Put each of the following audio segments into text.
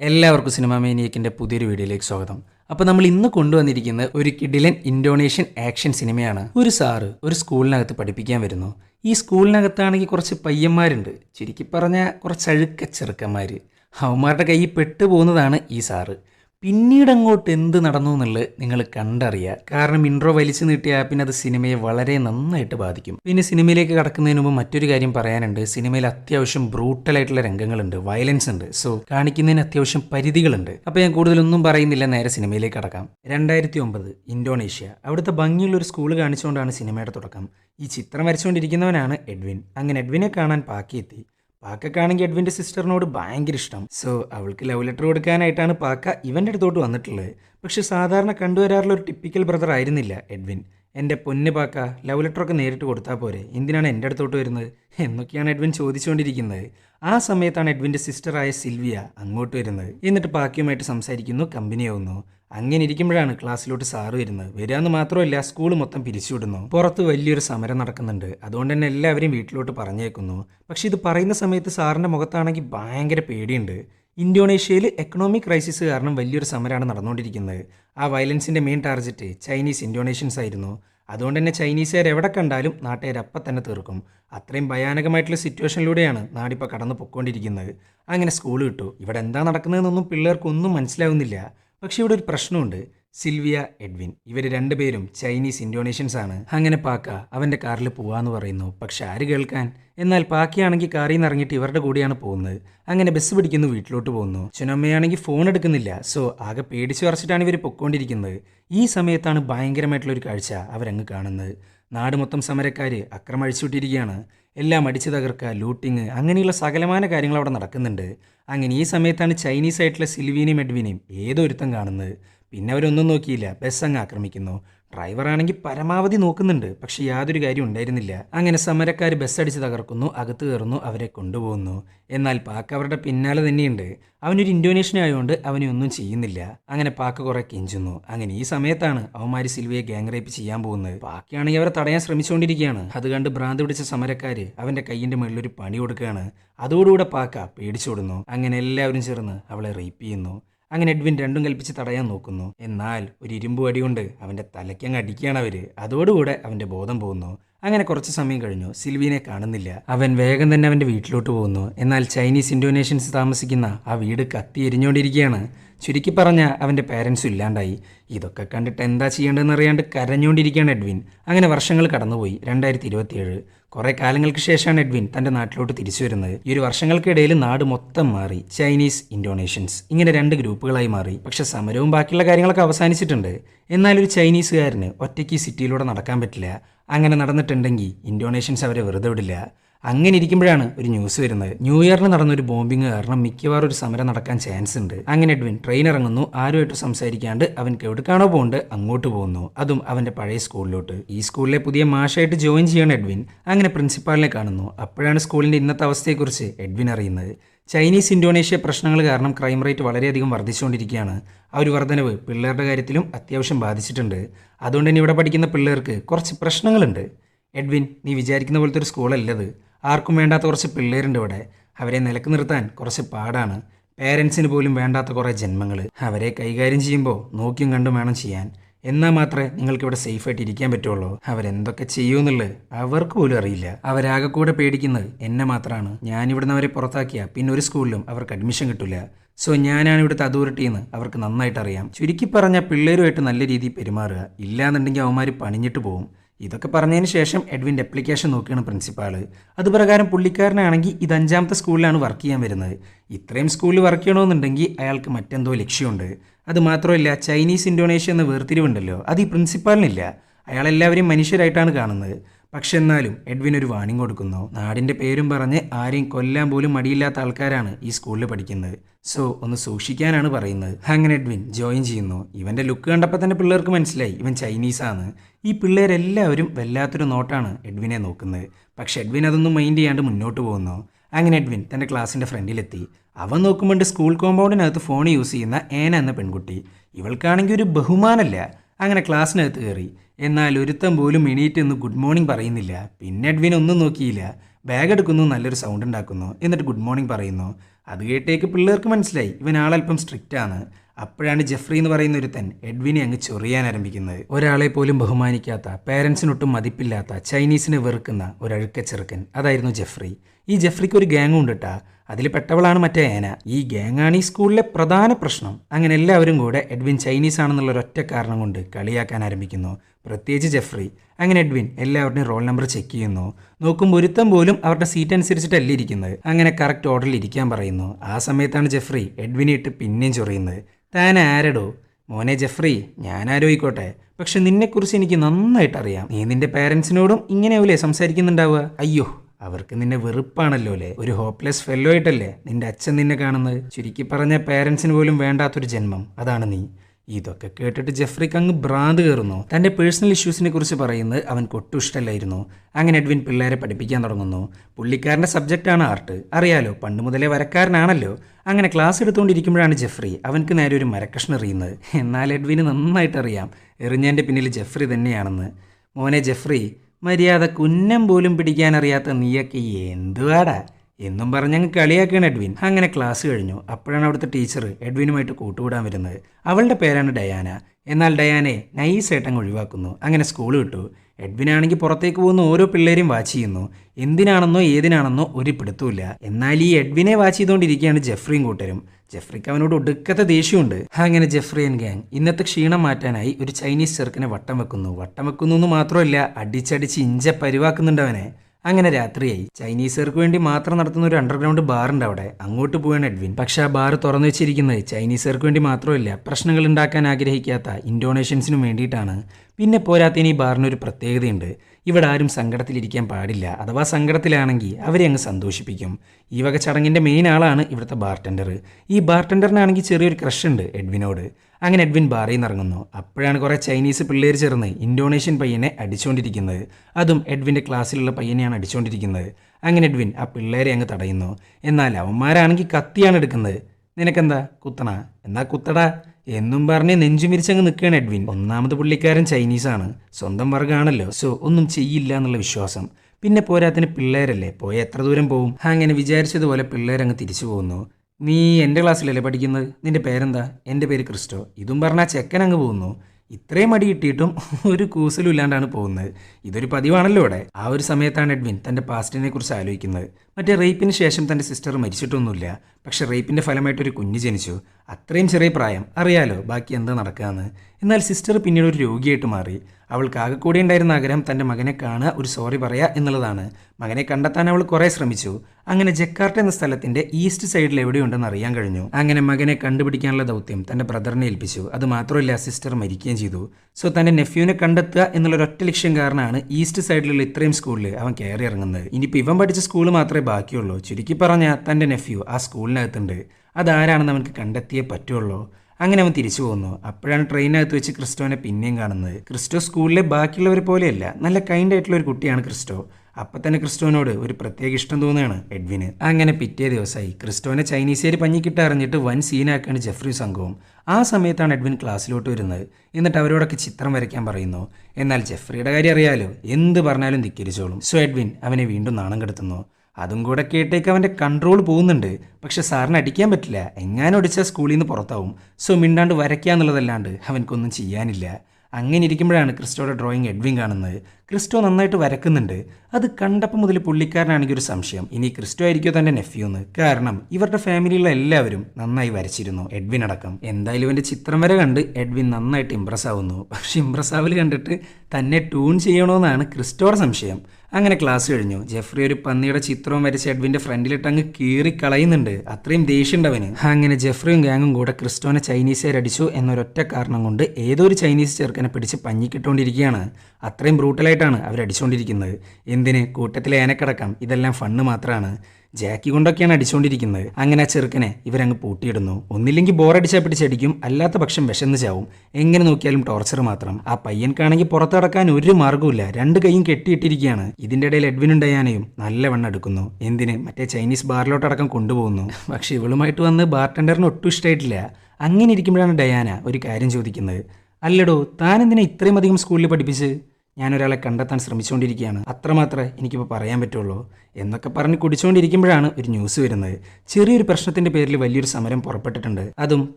എല്ലാവർക്കും സിനിമ മേനിയക്കിന്റെ പുതിയൊരു വീഡിയോയിലേക്ക് സ്വാഗതം. അപ്പോൾ നമ്മൾ ഇന്ന് കൊണ്ടുവന്നിരിക്കുന്ന ഒരു കിഡിലൻ ഇൻഡോനേഷ്യൻ ആക്ഷൻ സിനിമയാണ്. ഒരു സാറ് ഒരു സ്കൂളിനകത്ത് പഠിപ്പിക്കാൻ വരുന്നു. ഈ സ്കൂളിനകത്താണെങ്കിൽ കുറച്ച് പയ്യന്മാരുണ്ട്. ചുരുക്കി പറഞ്ഞാൽ കുറച്ച് അഴുക്ക ചെറുക്കന്മാർ അവന്മാരുടെ കയ്യിൽ പെട്ടുപോകുന്നതാണ് ഈ സാറ്. പിന്നീട് അങ്ങോട്ട് എന്ത് നടന്നു എന്നുള്ളത് നിങ്ങൾ കണ്ടറിയുക കാരണം ഇൻട്രോ വലിച്ചു നീട്ടിയാൽ പിന്നെ അത് സിനിമയെ വളരെ നന്നായിട്ട് ബാധിക്കും. പിന്നെ സിനിമയിലേക്ക് കടക്കുന്നതിന് മുമ്പ് മറ്റൊരു കാര്യം പറയാനുണ്ട്. സിനിമയിൽ അത്യാവശ്യം ബ്രൂട്ടലായിട്ടുള്ള രംഗങ്ങളുണ്ട്. വയലൻസ് ഉണ്ട്. സോ കാണിക്കുന്നതിന് അത്യാവശ്യം പരിധികളുണ്ട്. അപ്പോൾ ഞാൻ കൂടുതലൊന്നും പറയുന്നില്ല. നേരെ സിനിമയിലേക്ക് കടക്കാം. രണ്ടായിരത്തി ഒമ്പത് ഇന്തോനേഷ്യ. അവിടുത്തെ ഭംഗിയുള്ള ഒരു സ്കൂൾ കാണിച്ചുകൊണ്ടാണ് സിനിമയുടെ തുടക്കം. ഈ ചിത്രം വരച്ചുകൊണ്ടിരിക്കുന്നവനാണ് എഡ്വിൻ. അങ്ങനെ എഡ്വിനെ കാണാൻ പാക്കി എത്തി പാക്കക്കാണെങ്കിൽ എഡ്വിന്റെ സിസ്റ്ററിനോട് ഭയങ്കര ഇഷ്ടം. സോ അവൾക്ക് ലവ് ലെറ്റർ കൊടുക്കാനായിട്ടാണ് പാക്ക ഇവന്റെ അടുത്തോട്ട് വന്നിട്ടുള്ളത്. പക്ഷെ സാധാരണ കണ്ടുവരാറുള്ള ഒരു ടിപ്പിക്കൽ ബ്രദർ ആയിരുന്നില്ല എഡ്വിൻ എന്റെ പൊന്ന് പാക്ക ലവ് ലെറ്ററൊക്കെ നേരിട്ട് കൊടുത്താൽ പോരെ. എന്തിനാണ് എന്റെ അടുത്തോട്ട് വരുന്നത്? എന്നൊക്കെയാണ് എഡ്വിൻ ചോദിച്ചുകൊണ്ടിരിക്കുന്നത്. ആ സമയത്താണ് എഡ്വിന്റെ സിസ്റ്ററായ സിൽവിയ അങ്ങോട്ട് വരുന്നത്. എന്നിട്ട് പാക്കിയുമായിട്ട് സംസാരിക്കുന്നു കമ്പനിയാവുന്നു. അങ്ങനെ ഇരിക്കുമ്പോഴാണ് ക്ലാസ്സിലോട്ട് സാറ് വരുന്നത്. വരാമെന്ന് മാത്രമല്ല സ്കൂൾ മൊത്തം പിരിച്ചുവിടുന്നു പുറത്ത് വലിയൊരു സമരം നടക്കുന്നുണ്ട്. അതുകൊണ്ട് തന്നെ എല്ലാവരും വീട്ടിലോട്ട് പറഞ്ഞേക്കുന്നു. പക്ഷേ ഇത് പറയുന്ന സമയത്ത് സാറിന്റെ മുഖത്താണെങ്കിൽ ഭയങ്കര പേടിയുണ്ട്. ഇന്തോനേഷ്യയിൽ എക്കണോമിക് ക്രൈസിസ് കാരണം വലിയൊരു സമരമാണ് നടന്നുകൊണ്ടിരിക്കുന്നത്. ആ വയലൻസിന്റെ മെയിൻ ടാർഗറ്റ് ചൈനീസ് ഇന്തോനേഷ്യൻസ് ആയിരുന്നു. അതുകൊണ്ട് തന്നെ ചൈനീസുകാർ എവിടെ കണ്ടാലും നാട്ടുകാർ അപ്പം തന്നെ തീർക്കും. അത്രയും ഭയാനകമായിട്ടുള്ള സിറ്റുവേഷനിലൂടെയാണ് നാടിപ്പോൾ കടന്നു പൊക്കോണ്ടിരിക്കുന്നത് അങ്ങനെ സ്കൂൾ കിട്ടു ഇവിടെ എന്താ നടക്കുന്നതെന്നൊന്നും പിള്ളേർക്കൊന്നും മനസ്സിലാവുന്നില്ല. പക്ഷെ ഇവിടെ ഒരു പ്രശ്നമുണ്ട്. സിൽവിയ എഡ്വിൻ ഇവർ രണ്ടുപേരും ചൈനീസ് ഇൻഡോനേഷ്യൻസ് ആണ്. അങ്ങനെ പാക്ക അവന്റെ കാറിൽ പോവാന്ന് പറയുന്നു. പക്ഷെ ആര് കേൾക്കാൻ? എന്നാൽ പാക്കയാണെങ്കിൽ കാറിൽ നിന്ന് ഇറങ്ങിയിട്ട് ഇവരുടെ കൂടെയാണ് പോകുന്നത്. അങ്ങനെ ബസ് പിടിക്കുന്നു വീട്ടിലോട്ട് പോകുന്നു. ചുനമ്മയാണെങ്കിൽ ഫോൺ എടുക്കുന്നില്ല. സോ ആകെ പേടിച്ച് വരച്ചിട്ടാണ് ഇവർ പൊക്കോണ്ടിരിക്കുന്നത് ഈ സമയത്താണ് ഭയങ്കരമായിട്ടുള്ള ഒരു കാഴ്ച അവരങ്ങ് കാണുന്നത്. നാട് മൊത്തം സമരക്കാർ അക്രമഴിച്ചുവിട്ടിരിക്കുകയാണ് എല്ലാം അടിച്ചു തകർക്കുക ലൂട്ടിങ് അങ്ങനെയുള്ള സകലമായ കാര്യങ്ങൾ അവിടെ നടക്കുന്നുണ്ട്. അങ്ങനെ ഈ സമയത്താണ് ചൈനീസ് ആയിട്ടുള്ള സിൽവീനെയും എഡ്വിനെയും ഏതൊരുത്തം കാണുന്നത്. പിന്നെ അവരൊന്നും നോക്കിയില്ല. ബസ് അങ്ങ് ആക്രമിക്കുന്നു. ഡ്രൈവറാണെങ്കിൽ പരമാവധി നോക്കുന്നുണ്ട്. പക്ഷെ യാതൊരു കാര്യം ഉണ്ടായിരുന്നില്ല. അങ്ങനെ സമരക്കാർ ബസ് അടിച്ച് തകർക്കുന്നു അകത്ത് കയറുന്നു അവരെ കൊണ്ടുപോകുന്നു. എന്നാൽ പാക്ക് അവരുടെ പിന്നാലെ തന്നെയുണ്ട്. അവനൊരു ഇൻഡോനേഷ്യൻ ആയതുകൊണ്ട് അവനെ ഒന്നും ചെയ്യുന്നില്ല. അങ്ങനെ പാക്ക് കുറെ കെഞ്ചുന്നു. അങ്ങനെ ഈ സമയത്താണ് അവന്മാര് സിൽവിയെ ഗാങ് റേപ്പ് ചെയ്യാൻ പോകുന്നത്. പാക്കിയാണെങ്കിൽ അവരെ തടയാൻ ശ്രമിച്ചുകൊണ്ടിരിക്കുകയാണ്. അത് കണ്ട് ഭ്രാന്ത് പിടിച്ച സമരക്കാര് അവന്റെ കൈയിന്റെ മുകളിൽ ഒരു പണി കൊടുക്കുകയാണ്. അതോടുകൂടെ പാക്ക പേടിച്ചോടുന്നു അങ്ങനെ എല്ലാവരും ചേർന്ന് അവളെ റേപ്പ് ചെയ്യുന്നു. അങ്ങനെ എഡ്വിൻ രണ്ടും കൽപ്പിച്ച് തടയാൻ നോക്കുന്നു. എന്നാൽ ഒരു ഇരുമ്പ് വടി കൊണ്ട് അവന്റെ തലയ്ക്കങ്ങ് അടിക്കുകയാണ് അവർ അതോടുകൂടെ അവന്റെ ബോധം പോകുന്നു. അങ്ങനെ കുറച്ച് സമയം കഴിഞ്ഞു. സിൽവീനെ കാണുന്നില്ല. അവൻ വേഗം തന്നെ അവന്റെ വീട്ടിലോട്ട് പോകുന്നു. എന്നാൽ ചൈനീസ് ഇൻഡോനേഷ്യൻസ് താമസിക്കുന്ന ആ വീട് കത്തി എരിഞ്ഞുകൊണ്ടിരിക്കുകയാണ്. ചുരുക്കി പറഞ്ഞ അവന്റെ പേരൻസ് ഇല്ലാണ്ടായി. ഇതൊക്കെ കണ്ടിട്ട് എന്താ ചെയ്യേണ്ടതെന്ന് അറിയാണ്ട് കരഞ്ഞുകൊണ്ടിരിക്കുകയാണ് എഡ്വിൻ. അങ്ങനെ വർഷങ്ങൾ കടന്നുപോയി. രണ്ടായിരത്തി ഇരുപത്തിയേഴ്. കുറേ കാലങ്ങൾക്ക് ശേഷമാണ് എഡ്വിൻ തന്റെ നാട്ടിലോട്ട് തിരിച്ചു വരുന്നത്. ഈ ഒരു വർഷങ്ങൾക്കിടയിൽ നാട് മൊത്തം മാറി. ചൈനീസ് ഇന്തോനേഷ്യൻസ് ഇങ്ങനെ രണ്ട് ഗ്രൂപ്പുകളായി മാറി. പക്ഷെ സമരവും ബാക്കിയുള്ള കാര്യങ്ങളൊക്കെ അവസാനിച്ചിട്ടുണ്ട്. എന്നാൽ ഒരു ചൈനീസുകാരന് ഒറ്റയ്ക്ക് സിറ്റിയിലൂടെ നടക്കാൻ പറ്റില്ല. അങ്ങനെ നടന്നിട്ടുണ്ടെങ്കിൽ ഇന്തോനേഷ്യൻസ് അവരെ വെറുതെ വിടില്ല. അങ്ങനെ ഇരിക്കുമ്പോഴാണ് ഒരു ന്യൂസ് വരുന്നത്. ന്യൂ ഇയറിൽ നടന്ന ഒരു ബോംബിംഗ് കാരണം മിക്കവാറും ഒരു സമരം നടക്കാൻ ചാൻസ് ഉണ്ട്. അങ്ങനെ എഡ്വിൻ ട്രെയിൻ ഇറങ്ങുന്നു. ആരുമായിട്ട് സംസാരിക്കാണ്ട് അവൻ എവിടേക്കാണോ പോകുന്നത് അങ്ങോട്ട് പോകുന്നു. അതും അവന്റെ പഴയ സ്കൂളിലോട്ട്. ഈ സ്കൂളിലെ പുതിയ മാഷായിട്ട് ജോയിൻ ചെയ്യണം എഡ്വിൻ. അങ്ങനെ പ്രിൻസിപ്പാളിനെ കാണുന്നു. അപ്പോഴാണ് സ്കൂളിന്റെ ഇന്നത്തെ അവസ്ഥയെക്കുറിച്ച് എഡ്വിൻ അറിയുന്നത്. ചൈനീസ് ഇന്തോനേഷ്യ പ്രശ്നങ്ങൾ കാരണം ക്രൈം റേറ്റ് വളരെയധികം വർദ്ധിച്ചുകൊണ്ടിരിക്കുകയാണ്. ആ ഒരു വർധനവ് പിള്ളേരുടെ കാര്യത്തിലും അത്യാവശ്യം ബാധിച്ചിട്ടുണ്ട്. അതുകൊണ്ട് തന്നെ ഇവിടെ പഠിക്കുന്ന പിള്ളേർക്ക് കുറച്ച് പ്രശ്നങ്ങളുണ്ട്. എഡ്വിൻ നീ വിചാരിക്കുന്ന പോലത്തെ ഒരു സ്കൂളല്ലത് ആർക്കും വേണ്ടാത്ത കുറച്ച് പിള്ളേരുണ്ട് ഇവിടെ. അവരെ നിലയ്ക്ക് നിർത്താൻ കുറച്ച് പാടാണ്. പേരൻസിന് പോലും വേണ്ടാത്ത കുറേ ജന്മങ്ങൾ അവരെ കൈകാര്യം ചെയ്യുമ്പോൾ നോക്കിയും കണ്ടും വേണം ചെയ്യാൻ. എന്നാൽ മാത്രമേ നിങ്ങൾക്ക് ഇവിടെ സേഫായിട്ട് ഇരിക്കാൻ പറ്റുള്ളൂ. അവരെന്തൊക്കെ ചെയ്യുമെന്നുള്ളത് അവർക്ക് പോലും അറിയില്ല. അവരാകെ കൂടെ പേടിക്കുന്നത് എന്നെ മാത്രമാണ് ഞാൻ ഇവിടുന്ന് അവരെ പുറത്താക്കിയ പിന്നെ ഒരു സ്കൂളിലും അവർക്ക് അഡ്മിഷൻ കിട്ടില്ല സോ ഞാനാണ് ഇവിടുത്തെ അതോറിറ്റി എന്ന് അവർക്ക് നന്നായിട്ട് അറിയാം ചുരുക്കി പറഞ്ഞാൽ പിള്ളേരുമായിട്ട് നല്ല രീതിയിൽ പെരുമാറുക. ഇല്ലാന്നുണ്ടെങ്കിൽ അവന്മാർ പണിഞ്ഞിട്ട് പോകും ഇതൊക്കെ പറഞ്ഞതിന് ശേഷം എഡ്വിന്റെ അപ്ലിക്കേഷൻ നോക്കുകയാണ് പ്രിൻസിപ്പാൾ അത് പ്രകാരം പുള്ളിക്കാരനാണെങ്കിൽ ഇത് അഞ്ചാമത്തെ സ്കൂളിലാണ് വർക്ക് ചെയ്യാൻ വരുന്നത്. ഇത്രയും സ്കൂളിൽ വർക്ക് ചെയ്യണമെന്നുണ്ടെങ്കിൽ അയാൾക്ക് മറ്റെന്തോ ലക്ഷ്യമുണ്ട്. അത് മാത്രമല്ല ചൈനീസ് ഇൻഡോനേഷ്യ എന്ന വേർതിരിവുണ്ടല്ലോ അത് ഈ പ്രിൻസിപ്പാളിനില്ല അയാളെല്ലാവരെയും മനുഷ്യരായിട്ടാണ് കാണുന്നത്. പക്ഷെ എന്നാലും എഡ്വിൻ ഒരു വാണിംഗ് കൊടുക്കുന്നു. നാടിന്റെ പേരും പറഞ്ഞ് ആരെയും കൊല്ലാൻ പോലും മടിയില്ലാത്ത ആൾക്കാരാണ് ഈ സ്കൂളിൽ പഠിക്കുന്നത്. സോ ഒന്ന് സൂക്ഷിക്കാനാണ് പറയുന്നത്. അങ്ങനെ എഡ്വിൻ ജോയിൻ ചെയ്യുന്നു. ഇവന്റെ ലുക്ക് കണ്ടപ്പോൾ തന്നെ പിള്ളേർക്ക് മനസ്സിലായി. ഇവൻ ചൈനീസാണ്. ഈ പിള്ളേരെല്ലാവരും വല്ലാത്തൊരു നോട്ടാണ് എഡ്വിനെ നോക്കുന്നത്. പക്ഷെ എഡ്വിൻ അതൊന്നും മൈൻഡ് ചെയ്യാണ്ട് മുന്നോട്ട് പോകുന്നു. അങ്ങനെ എഡ്വിൻ തന്റെ ക്ലാസ്സിന്റെ ഫ്രണ്ടിലെത്തി. അവൻ നോക്കുമ്പോൾ സ്കൂൾ കോമ്പൗണ്ടിനകത്ത് ഫോൺ യൂസ് ചെയ്യുന്ന ഏന എന്ന പെൺകുട്ടി. ഇവൾക്കാണെങ്കിൽ ഒരു ബഹുമാനല്ല. അങ്ങനെ ക്ലാസ്സിനകത്ത് കയറി എന്നാൽ ഒരുത്തം പോലും എണീറ്റ് ഒന്ന് ഗുഡ് മോർണിംഗ് പറയുന്നില്ല. പിന്നെ എഡ്വിൻ ഒന്നും നോക്കിയില്ല. ബാഗ് എടുക്കുന്നു നല്ലൊരു സൗണ്ട് ഉണ്ടാക്കുന്നു. എന്നിട്ട് ഗുഡ് മോർണിംഗ് പറയുന്നു. അത് കേട്ടേക്ക് പിള്ളേർക്ക് മനസ്സിലായി. ഇവൻ ആളല്പം സ്ട്രിക്റ്റ് ആണ്. അപ്പോഴാണ് ജെഫ്രി എന്ന് പറയുന്ന ഒരുത്തൻ എഡ്വിനെ അങ്ങ് ചൊറിയാൻ ആരംഭിക്കുന്നത്. ഒരാളെ പോലും ബഹുമാനിക്കാത്ത പേരൻസിനൊട്ടും മതിപ്പില്ലാത്ത ചൈനീസിനെ വെറുക്കുന്ന ഒരഴുക്ക ചെറുക്കൻ. അതായിരുന്നു ജെഫ്രി. ഈ ജെഫ്രിക്ക് ഒരു ഗ്യാങ് ഉണ്ടിട്ടാ അതിൽ പെട്ടവളാണ് മറ്റേ ഏന ഈ ഗ്യാങ്ങാണ് ഈ സ്കൂളിലെ പ്രധാന പ്രശ്നം. അങ്ങനെ എല്ലാവരും കൂടെ എഡ്വിൻ ചൈനീസ് ആണെന്നുള്ള ഒരൊറ്റ കാരണം കൊണ്ട് കളിയാക്കാൻ ആരംഭിക്കുന്നു. പ്രത്യേകിച്ച് ജെഫ്രി. അങ്ങനെ എഡ്വിൻ എല്ലാവരുടെയും റോൾ നമ്പർ ചെക്ക് ചെയ്യുന്നു. നോക്കും ഒരുത്തം പോലും അവരുടെ സീറ്റ് അനുസരിച്ചിട്ടല്ല ഇരിക്കുന്നത്. അങ്ങനെ കറക്റ്റ് ഓർഡറിൽ ഇരിക്കാൻ പറയുന്നു. ആ സമയത്താണ് ജെഫ്രി എഡ്വിനെ ഇട്ട് പിന്നെയും ചൊറിയുന്നത്. താൻ ആരടോ? മോനെ ജെഫ്രി ഞാൻ ആരോയിക്കോട്ടെ പക്ഷെ നിന്നെക്കുറിച്ച് എനിക്ക് നന്നായിട്ട് അറിയാം. നീ നിന്റെ പേരൻസിനോടും ഇങ്ങനെയാവില്ലേ സംസാരിക്കുന്നുണ്ടാവുക? അയ്യോ അവർക്ക് നിന്നെ വെറുപ്പാണല്ലോ അല്ലേ? ഒരു ഹോപ്പ്ലെസ് ഫെല്ലോ ആയിട്ടല്ലേ നിന്റെ അച്ഛൻ നിന്നെ കാണുന്നത്? ചുരുക്കി പറഞ്ഞ പേരൻസിന് പോലും വേണ്ടാത്തൊരു ജന്മം. അതാണ് നീ. ഇതൊക്കെ കേട്ടിട്ട് ജെഫ്രിക്ക് അങ്ങ് ഭ്രാന്ത് കയറുന്നു. തന്റെ പേഴ്സണൽ ഇഷ്യൂസിനെ കുറിച്ച് പറയുന്നത് അവൻ ഒട്ടും ഇഷ്ടമല്ലായിരുന്നു അങ്ങനെ എഡ്വിൻ പിള്ളേരെ പഠിപ്പിക്കാൻ തുടങ്ങുന്നു. പുള്ളിക്കാരന്റെ സബ്ജക്റ്റാണ് ആർട്ട്. അറിയാലോ പണ്ട് മുതലേ വരക്കാരനാണല്ലോ. അങ്ങനെ ക്ലാസ് എടുത്തുകൊണ്ടിരിക്കുമ്പോഴാണ് ജെഫ്രി അവൻക്ക് നേരെ ഒരു മരക്കഷ്ണം എറിയുന്നത്. എന്നാൽ എഡ്വിന് നന്നായിട്ട് അറിയാം. എറിഞ്ഞതിന്റെ പിന്നിൽ ജെഫ്രി തന്നെയാണെന്ന്. മോനെ ജെഫ്രി മര്യാദ കുന്നം പോലും പിടിക്കാനറിയാത്ത നീയൊക്കെ എന്തുവാടാ? എന്നും പറഞ്ഞങ്ങ് കളിയാക്കുകയാണ് എഡ്വിൻ. അങ്ങനെ ക്ലാസ് കഴിഞ്ഞു. അപ്പോഴാണ് അവിടുത്തെ ടീച്ചർ എഡ്വിനുമായിട്ട് കൂട്ടുകൂടാൻ വരുന്നത്. അവളുടെ പേരാണ് ഡയാന. എന്നാൽ ഡയാനെ നൈസ് അങ്ങ് ഒഴിവാക്കുന്നു. അങ്ങനെ സ്കൂൾ വിട്ടു. എഡ്വിനാണെങ്കിൽ പുറത്തേക്ക് പോകുന്ന ഓരോ പിള്ളേരെയും വാച്ച് ചെയ്യുന്നു. എന്തിനാണെന്നോ ഏതിനാണെന്നോ ഒരു പിടുത്തമില്ല എന്നാൽ ഈ എഡ്വിനെ വാച്ച് ചെയ്തുകൊണ്ടിരിക്കുകയാണ് ജെഫ്രിയും കൂട്ടരും. ജെഫ്രിക്ക് അവനോട് ഒടുക്കത്തെ ദേഷ്യമുണ്ട്. അങ്ങനെ ജെഫ്രി ആൻഡ് ഗാങ് ഇന്നത്തെ ക്ഷീണം മാറ്റാനായി ഒരു ചൈനീസ് ചെറുക്കനെ വട്ടം വെക്കുന്നു. വട്ടം വെക്കുന്നു എന്ന് മാത്രമല്ല അടിച്ചടിച്ച് ഇഞ്ച പരിവാക്കുന്നുണ്ട് അവനെ. അങ്ങനെ രാത്രിയായി. ചൈനീസുകാർക്ക് വേണ്ടി മാത്രം നടത്തുന്ന ഒരു അണ്ടർഗ്രൗണ്ട് ബാറുണ്ട് അവിടെ. അങ്ങോട്ട് പോവാണ് എഡ്വിൻ. പക്ഷെ ആ ബാർ തുറന്നു വെച്ചിരിക്കുന്നത് ചൈനീസുകാർക്ക് വേണ്ടി മാത്രമല്ല പ്രശ്നങ്ങൾ ഉണ്ടാക്കാൻ ആഗ്രഹിക്കാത്ത ഇൻഡോനേഷ്യൻസിനും വേണ്ടിയിട്ടാണ്. പിന്നെ പോരാത്തതിന് ഈ ബാറിനൊരു പ്രത്യേകതയുണ്ട്. ഇവിടെ ആരും സങ്കടത്തിലിരിക്കാൻ പാടില്ല. അഥവാ സങ്കടത്തിലാണെങ്കിൽ അവരെ അങ്ങ് സന്തോഷിപ്പിക്കും. ഈ വക ചടങ്ങിന്റെ മെയിൻ ആളാണ് ഇവിടുത്തെ ബാർട്ടൻഡർ ഈ ബാർട്ടൻഡറിനാണെങ്കിൽ ചെറിയൊരു ക്രഷ് ഉണ്ട് എഡ്വിനോട്. അങ്ങനെ എഡ്വിൻ ബാറിൽ നിന്ന് ഇറങ്ങുന്നു അപ്പോഴാണ് കുറേ ചൈനീസ് പിള്ളേർ ചേർന്ന് ഇന്തോനേഷ്യൻ പയ്യനെ അടിച്ചുകൊണ്ടിരിക്കുന്നത് അതും എഡ്വിന്റെ ക്ലാസ്സിലുള്ള പയ്യനെയാണ് അടിച്ചുകൊണ്ടിരിക്കുന്നത് അങ്ങനെ എഡ്വിൻ ആ പിള്ളേരെ അങ്ങ് തടയുന്നു. എന്നാൽ അവന്മാരാണെങ്കിൽ കത്തിയാണ് എടുക്കുന്നത്. നിനക്കെന്താ? കുത്തണ. എന്നാ കുത്തടാ. എന്നും പറഞ്ഞ് നെഞ്ചു മിരിച്ചങ്ങ് നിൽക്കുകയാണ് എഡ്വിൻ. ഒന്നാമത് പുള്ളിക്കാരൻ ചൈനീസാണ്. സ്വന്തം വർഗമാണല്ലോ സോ ഒന്നും ചെയ്യില്ല എന്നുള്ള വിശ്വാസം. പിന്നെ പോരാത്തിന് പിള്ളേരല്ലേ? പോയ എത്ര ദൂരം പോവും? അങ്ങനെ വിചാരിച്ചതുപോലെ പിള്ളേരങ്ങ് തിരിച്ചു പോകുന്നു. നീ എന്റെ ക്ലാസ്സിലല്ലേ പഠിക്കുന്നത്? നിന്റെ പേരെന്താ? എന്റെ പേര് ക്രിസ്റ്റോ. ഇതും പറഞ്ഞാൽ ചെക്കൻ അങ്ങ് പോകുന്നു. ഇത്രയും മടി കിട്ടിയിട്ടും ഒരു കൂസലും ഇല്ലാണ്ടാണ് പോകുന്നത്. ഇതൊരു പതിവാണല്ലോ ഇവിടെ. ആ ഒരു സമയത്താണ് എഡ്വിൻ തന്റെ പാസ്റ്റിനെ കുറിച്ച് ആലോചിക്കുന്നത്. മറ്റേ റേപ്പിന് ശേഷം തന്റെ സിസ്റ്റർ മരിച്ചിട്ടൊന്നുമില്ല. പക്ഷേ റേപ്പിന്റെ ഫലമായിട്ടൊരു കുഞ്ഞ് ജനിച്ചു. അത്രയും ചെറിയ പ്രായം. അറിയാലോ ബാക്കി എന്താ നടക്കുകയെന്ന് എന്നാൽ സിസ്റ്റർ പിന്നീട് ഒരു രോഗിയായിട്ട് മാറി. അവൾക്ക് കൂടെ ഉണ്ടായിരുന്ന ആഗ്രഹം തന്റെ മകനെ കാണുക ഒരു സോറി പറയുക എന്നുള്ളതാണ്. മകനെ കണ്ടെത്താൻ അവൾ കുറേ ശ്രമിച്ചു. അങ്ങനെ ജക്കാർട്ട എന്ന സ്ഥലത്തിന്റെ ഈസ്റ്റ് സൈഡിൽ എവിടെയുണ്ടെന്ന് അറിയാൻ കഴിഞ്ഞു. അങ്ങനെ മകനെ കണ്ടുപിടിക്കാനുള്ള ദൗത്യം തന്റെ ബ്രദറിനെ ഏൽപ്പിച്ചു. അത് മാത്രമല്ല സിസ്റ്റർ മരിക്കുകയും ചെയ്തു. സോ തന്റെ നെഫ്യൂവിനെ കണ്ടെത്തുക എന്നുള്ള ഒറ്റ ലക്ഷ്യം കാരണമാണ് ഈസ്റ്റ് സൈഡിലുള്ള ഇത്രയും സ്കൂളിൽ അവൻ കയറി ഇറങ്ങുന്നത്. ഇനിയിപ്പോൾ ഇവൻ പഠിച്ച സ്കൂൾ മാത്രമേ ബാക്കിയുള്ളൂ. ചുരുക്കി പറഞ്ഞാൽ തന്റെ നെഫ്യൂ ആ സ്കൂളിനകത്തുണ്ട് അതാരാണെന്ന് അവൻക്ക് കണ്ടെത്തിയേ പറ്റുള്ളൂ. അങ്ങനെ അവൻ തിരിച്ചു പോകുന്നു അപ്പോഴാണ് ട്രെയിനകത്ത് വെച്ച് ക്രിസ്റ്റോനെ പിന്നെയും കാണുന്നത്. ക്രിസ്റ്റോ സ്കൂളിലെ ബാക്കിയുള്ളവരെ പോലെയല്ല. നല്ല കൈൻഡ് ആയിട്ടുള്ള ഒരു കുട്ടിയാണ് ക്രിസ്റ്റോ. അപ്പം തന്നെ ക്രിസ്റ്റോനോട് ഒരു പ്രത്യേക ഇഷ്ടം തോന്നുകയാണ് എഡ്വിന്. അങ്ങനെ പിറ്റേ ദിവസമായി ക്രിസ്റ്റോനെ ചൈനീസുകാർ പഞ്ഞിക്കിട്ട് അറിഞ്ഞിട്ട് വൻ സീനാക്കാണ് ജെഫ്രി സംഘവും. ആ സമയത്താണ് എഡ്വിൻ ക്ലാസ്സിലോട്ട് വരുന്നത്. എന്നിട്ട് അവരോടൊക്കെ ചിത്രം വരയ്ക്കാൻ പറയുന്നു. എന്നാൽ ജെഫ്രിയുടെ കാര്യം അറിയാലോ. എന്ത് പറഞ്ഞാലും ധിക്കരിച്ചോളും. സോ എഡ്വിൻ അവനെ വീണ്ടും നാണം കെടുത്തുന്നു. അതും കൂടെ കേട്ടേക്ക് അവന്റെ കൺട്രോൾ പോകുന്നുണ്ട്. പക്ഷെ സാറിന് അടിക്കാൻ പറ്റില്ല. എങ്ങാനും അടിച്ചാൽ സ്കൂളിൽ നിന്ന് പുറത്താവും. സോ മിണ്ടാണ്ട് വരയ്ക്കുക എന്നുള്ളതല്ലാണ്ട് അവനക്കൊന്നും ചെയ്യാനില്ല. അങ്ങനെ ഇരിക്കുമ്പോഴാണ് ക്രിസ്റ്റോയുടെ ഡ്രോയിങ് എഡ്വിൻ കാണുന്നത്. ക്രിസ്റ്റോ നന്നായിട്ട് വരക്കുന്നുണ്ട്. അത് കണ്ടപ്പോൾ മുതൽ പുള്ളിക്കാരനാണെങ്കിൽ ഒരു സംശയം. ഇനി ക്രിസ്റ്റോ ആയിരിക്കോ തന്റെ നെഫ്യൂ എന്ന് കാരണം ഇവരുടെ ഫാമിലിയിലുള്ള എല്ലാവരും നന്നായി വരച്ചിരുന്നു എഡ്വിൻ അടക്കം. എന്തായാലും ഇവന്റെ ചിത്രം വരെ കണ്ട് എഡ്വിൻ നന്നായിട്ട് ഇമ്പ്രസ് ആവുന്നു. പക്ഷെ ഇമ്പ്രസ് ആവൽ കണ്ടിട്ട് തന്നെ ട്യൂൺ ചെയ്യണമെന്നാണ് ക്രിസ്റ്റോയുടെ സംശയം. അങ്ങനെ ക്ലാസ് കഴിഞ്ഞു. ജെഫ്രി ഒരു പന്നിയുടെ ചിത്രവും വരച്ച് എഡ്വിന്റെ ഫ്രണ്ടിലിട്ട് അങ്ങ് കീറി കളയുന്നുണ്ട്. അത്രയും ദേഷ്യമുണ്ട് അവന്. അങ്ങനെ ജെഫ്രിയും ഗാങ്ങും കൂടെ ക്രിസ്റ്റോനെ ചൈനീസുകാരടിച്ചു എന്നൊരൊറ്റ കാരണം കൊണ്ട് ഏതൊരു ചൈനീസ് ചെറുക്കനെ പിടിച്ച് പഞ്ഞിക്കിട്ടുകൊണ്ടിരിക്കുകയാണ് അത്രയും ബ്രൂട്ടലായിട്ടാണ് അവരടിച്ചുകൊണ്ടിരിക്കുന്നത് എന്തിന്? കൂട്ടത്തിലെ ഏനക്കടക്കം ഇതെല്ലാം ഫണ്ണ് മാത്രമാണ് ജാക്കി കൊണ്ടൊക്കെയാണ് അടിച്ചുകൊണ്ടിരിക്കുന്നത് അങ്ങനെ ആ ചെറുക്കനെ ഇവരങ്ങ് പൂട്ടിയിടുന്നു. ഒന്നില്ലെങ്കിൽ ബോറടിച്ചാൽ പിടിച്ചടിക്കും. അല്ലാത്ത പക്ഷം വിശന്ന് ചാവും. എങ്ങനെ നോക്കിയാലും ടോർച്ചർ മാത്രം. ആ പയ്യൻക്കാണെങ്കിൽ പുറത്തടക്കാൻ ഒരു മാർഗവുമില്ല. രണ്ട് കൈയും കെട്ടിയിട്ടിരിക്കുകയാണ്. ഇതിന്റെ ഇടയിൽ എഡ്വിനും ഡയാനയും നല്ലവണ്ണം എടുക്കുന്നു. എന്തിന്? മറ്റേ ചൈനീസ് ബാറിലോട്ടടക്കം കൊണ്ടുപോകുന്നു. പക്ഷെ ഇവളുമായിട്ട് വന്ന് ബാർട്ടൻഡറിന് ഒട്ടും ഇഷ്ടമായിട്ടില്ല അങ്ങനെ ഇരിക്കുമ്പോഴാണ് ഡയാന ഒരു കാര്യം ചോദിക്കുന്നത്. അല്ലടോ താൻ എന്തിനാ ഇത്രയും അധികം സ്കൂളിൽ പഠിപ്പിച്ച്? ഞാനൊരാളെ കണ്ടെത്താൻ ശ്രമിച്ചുകൊണ്ടിരിക്കുകയാണ്. അത്രമാത്രമേ എനിക്കിപ്പോൾ പറയാൻ പറ്റുള്ളൂ. എന്നൊക്കെ പറഞ്ഞ് കുടിച്ചുകൊണ്ടിരിക്കുമ്പോഴാണ് ഒരു ന്യൂസ് വരുന്നത്. ചെറിയൊരു പ്രശ്നത്തിന്റെ പേരിൽ വലിയൊരു സമരം പുറപ്പെട്ടിട്ടുണ്ട്. അതും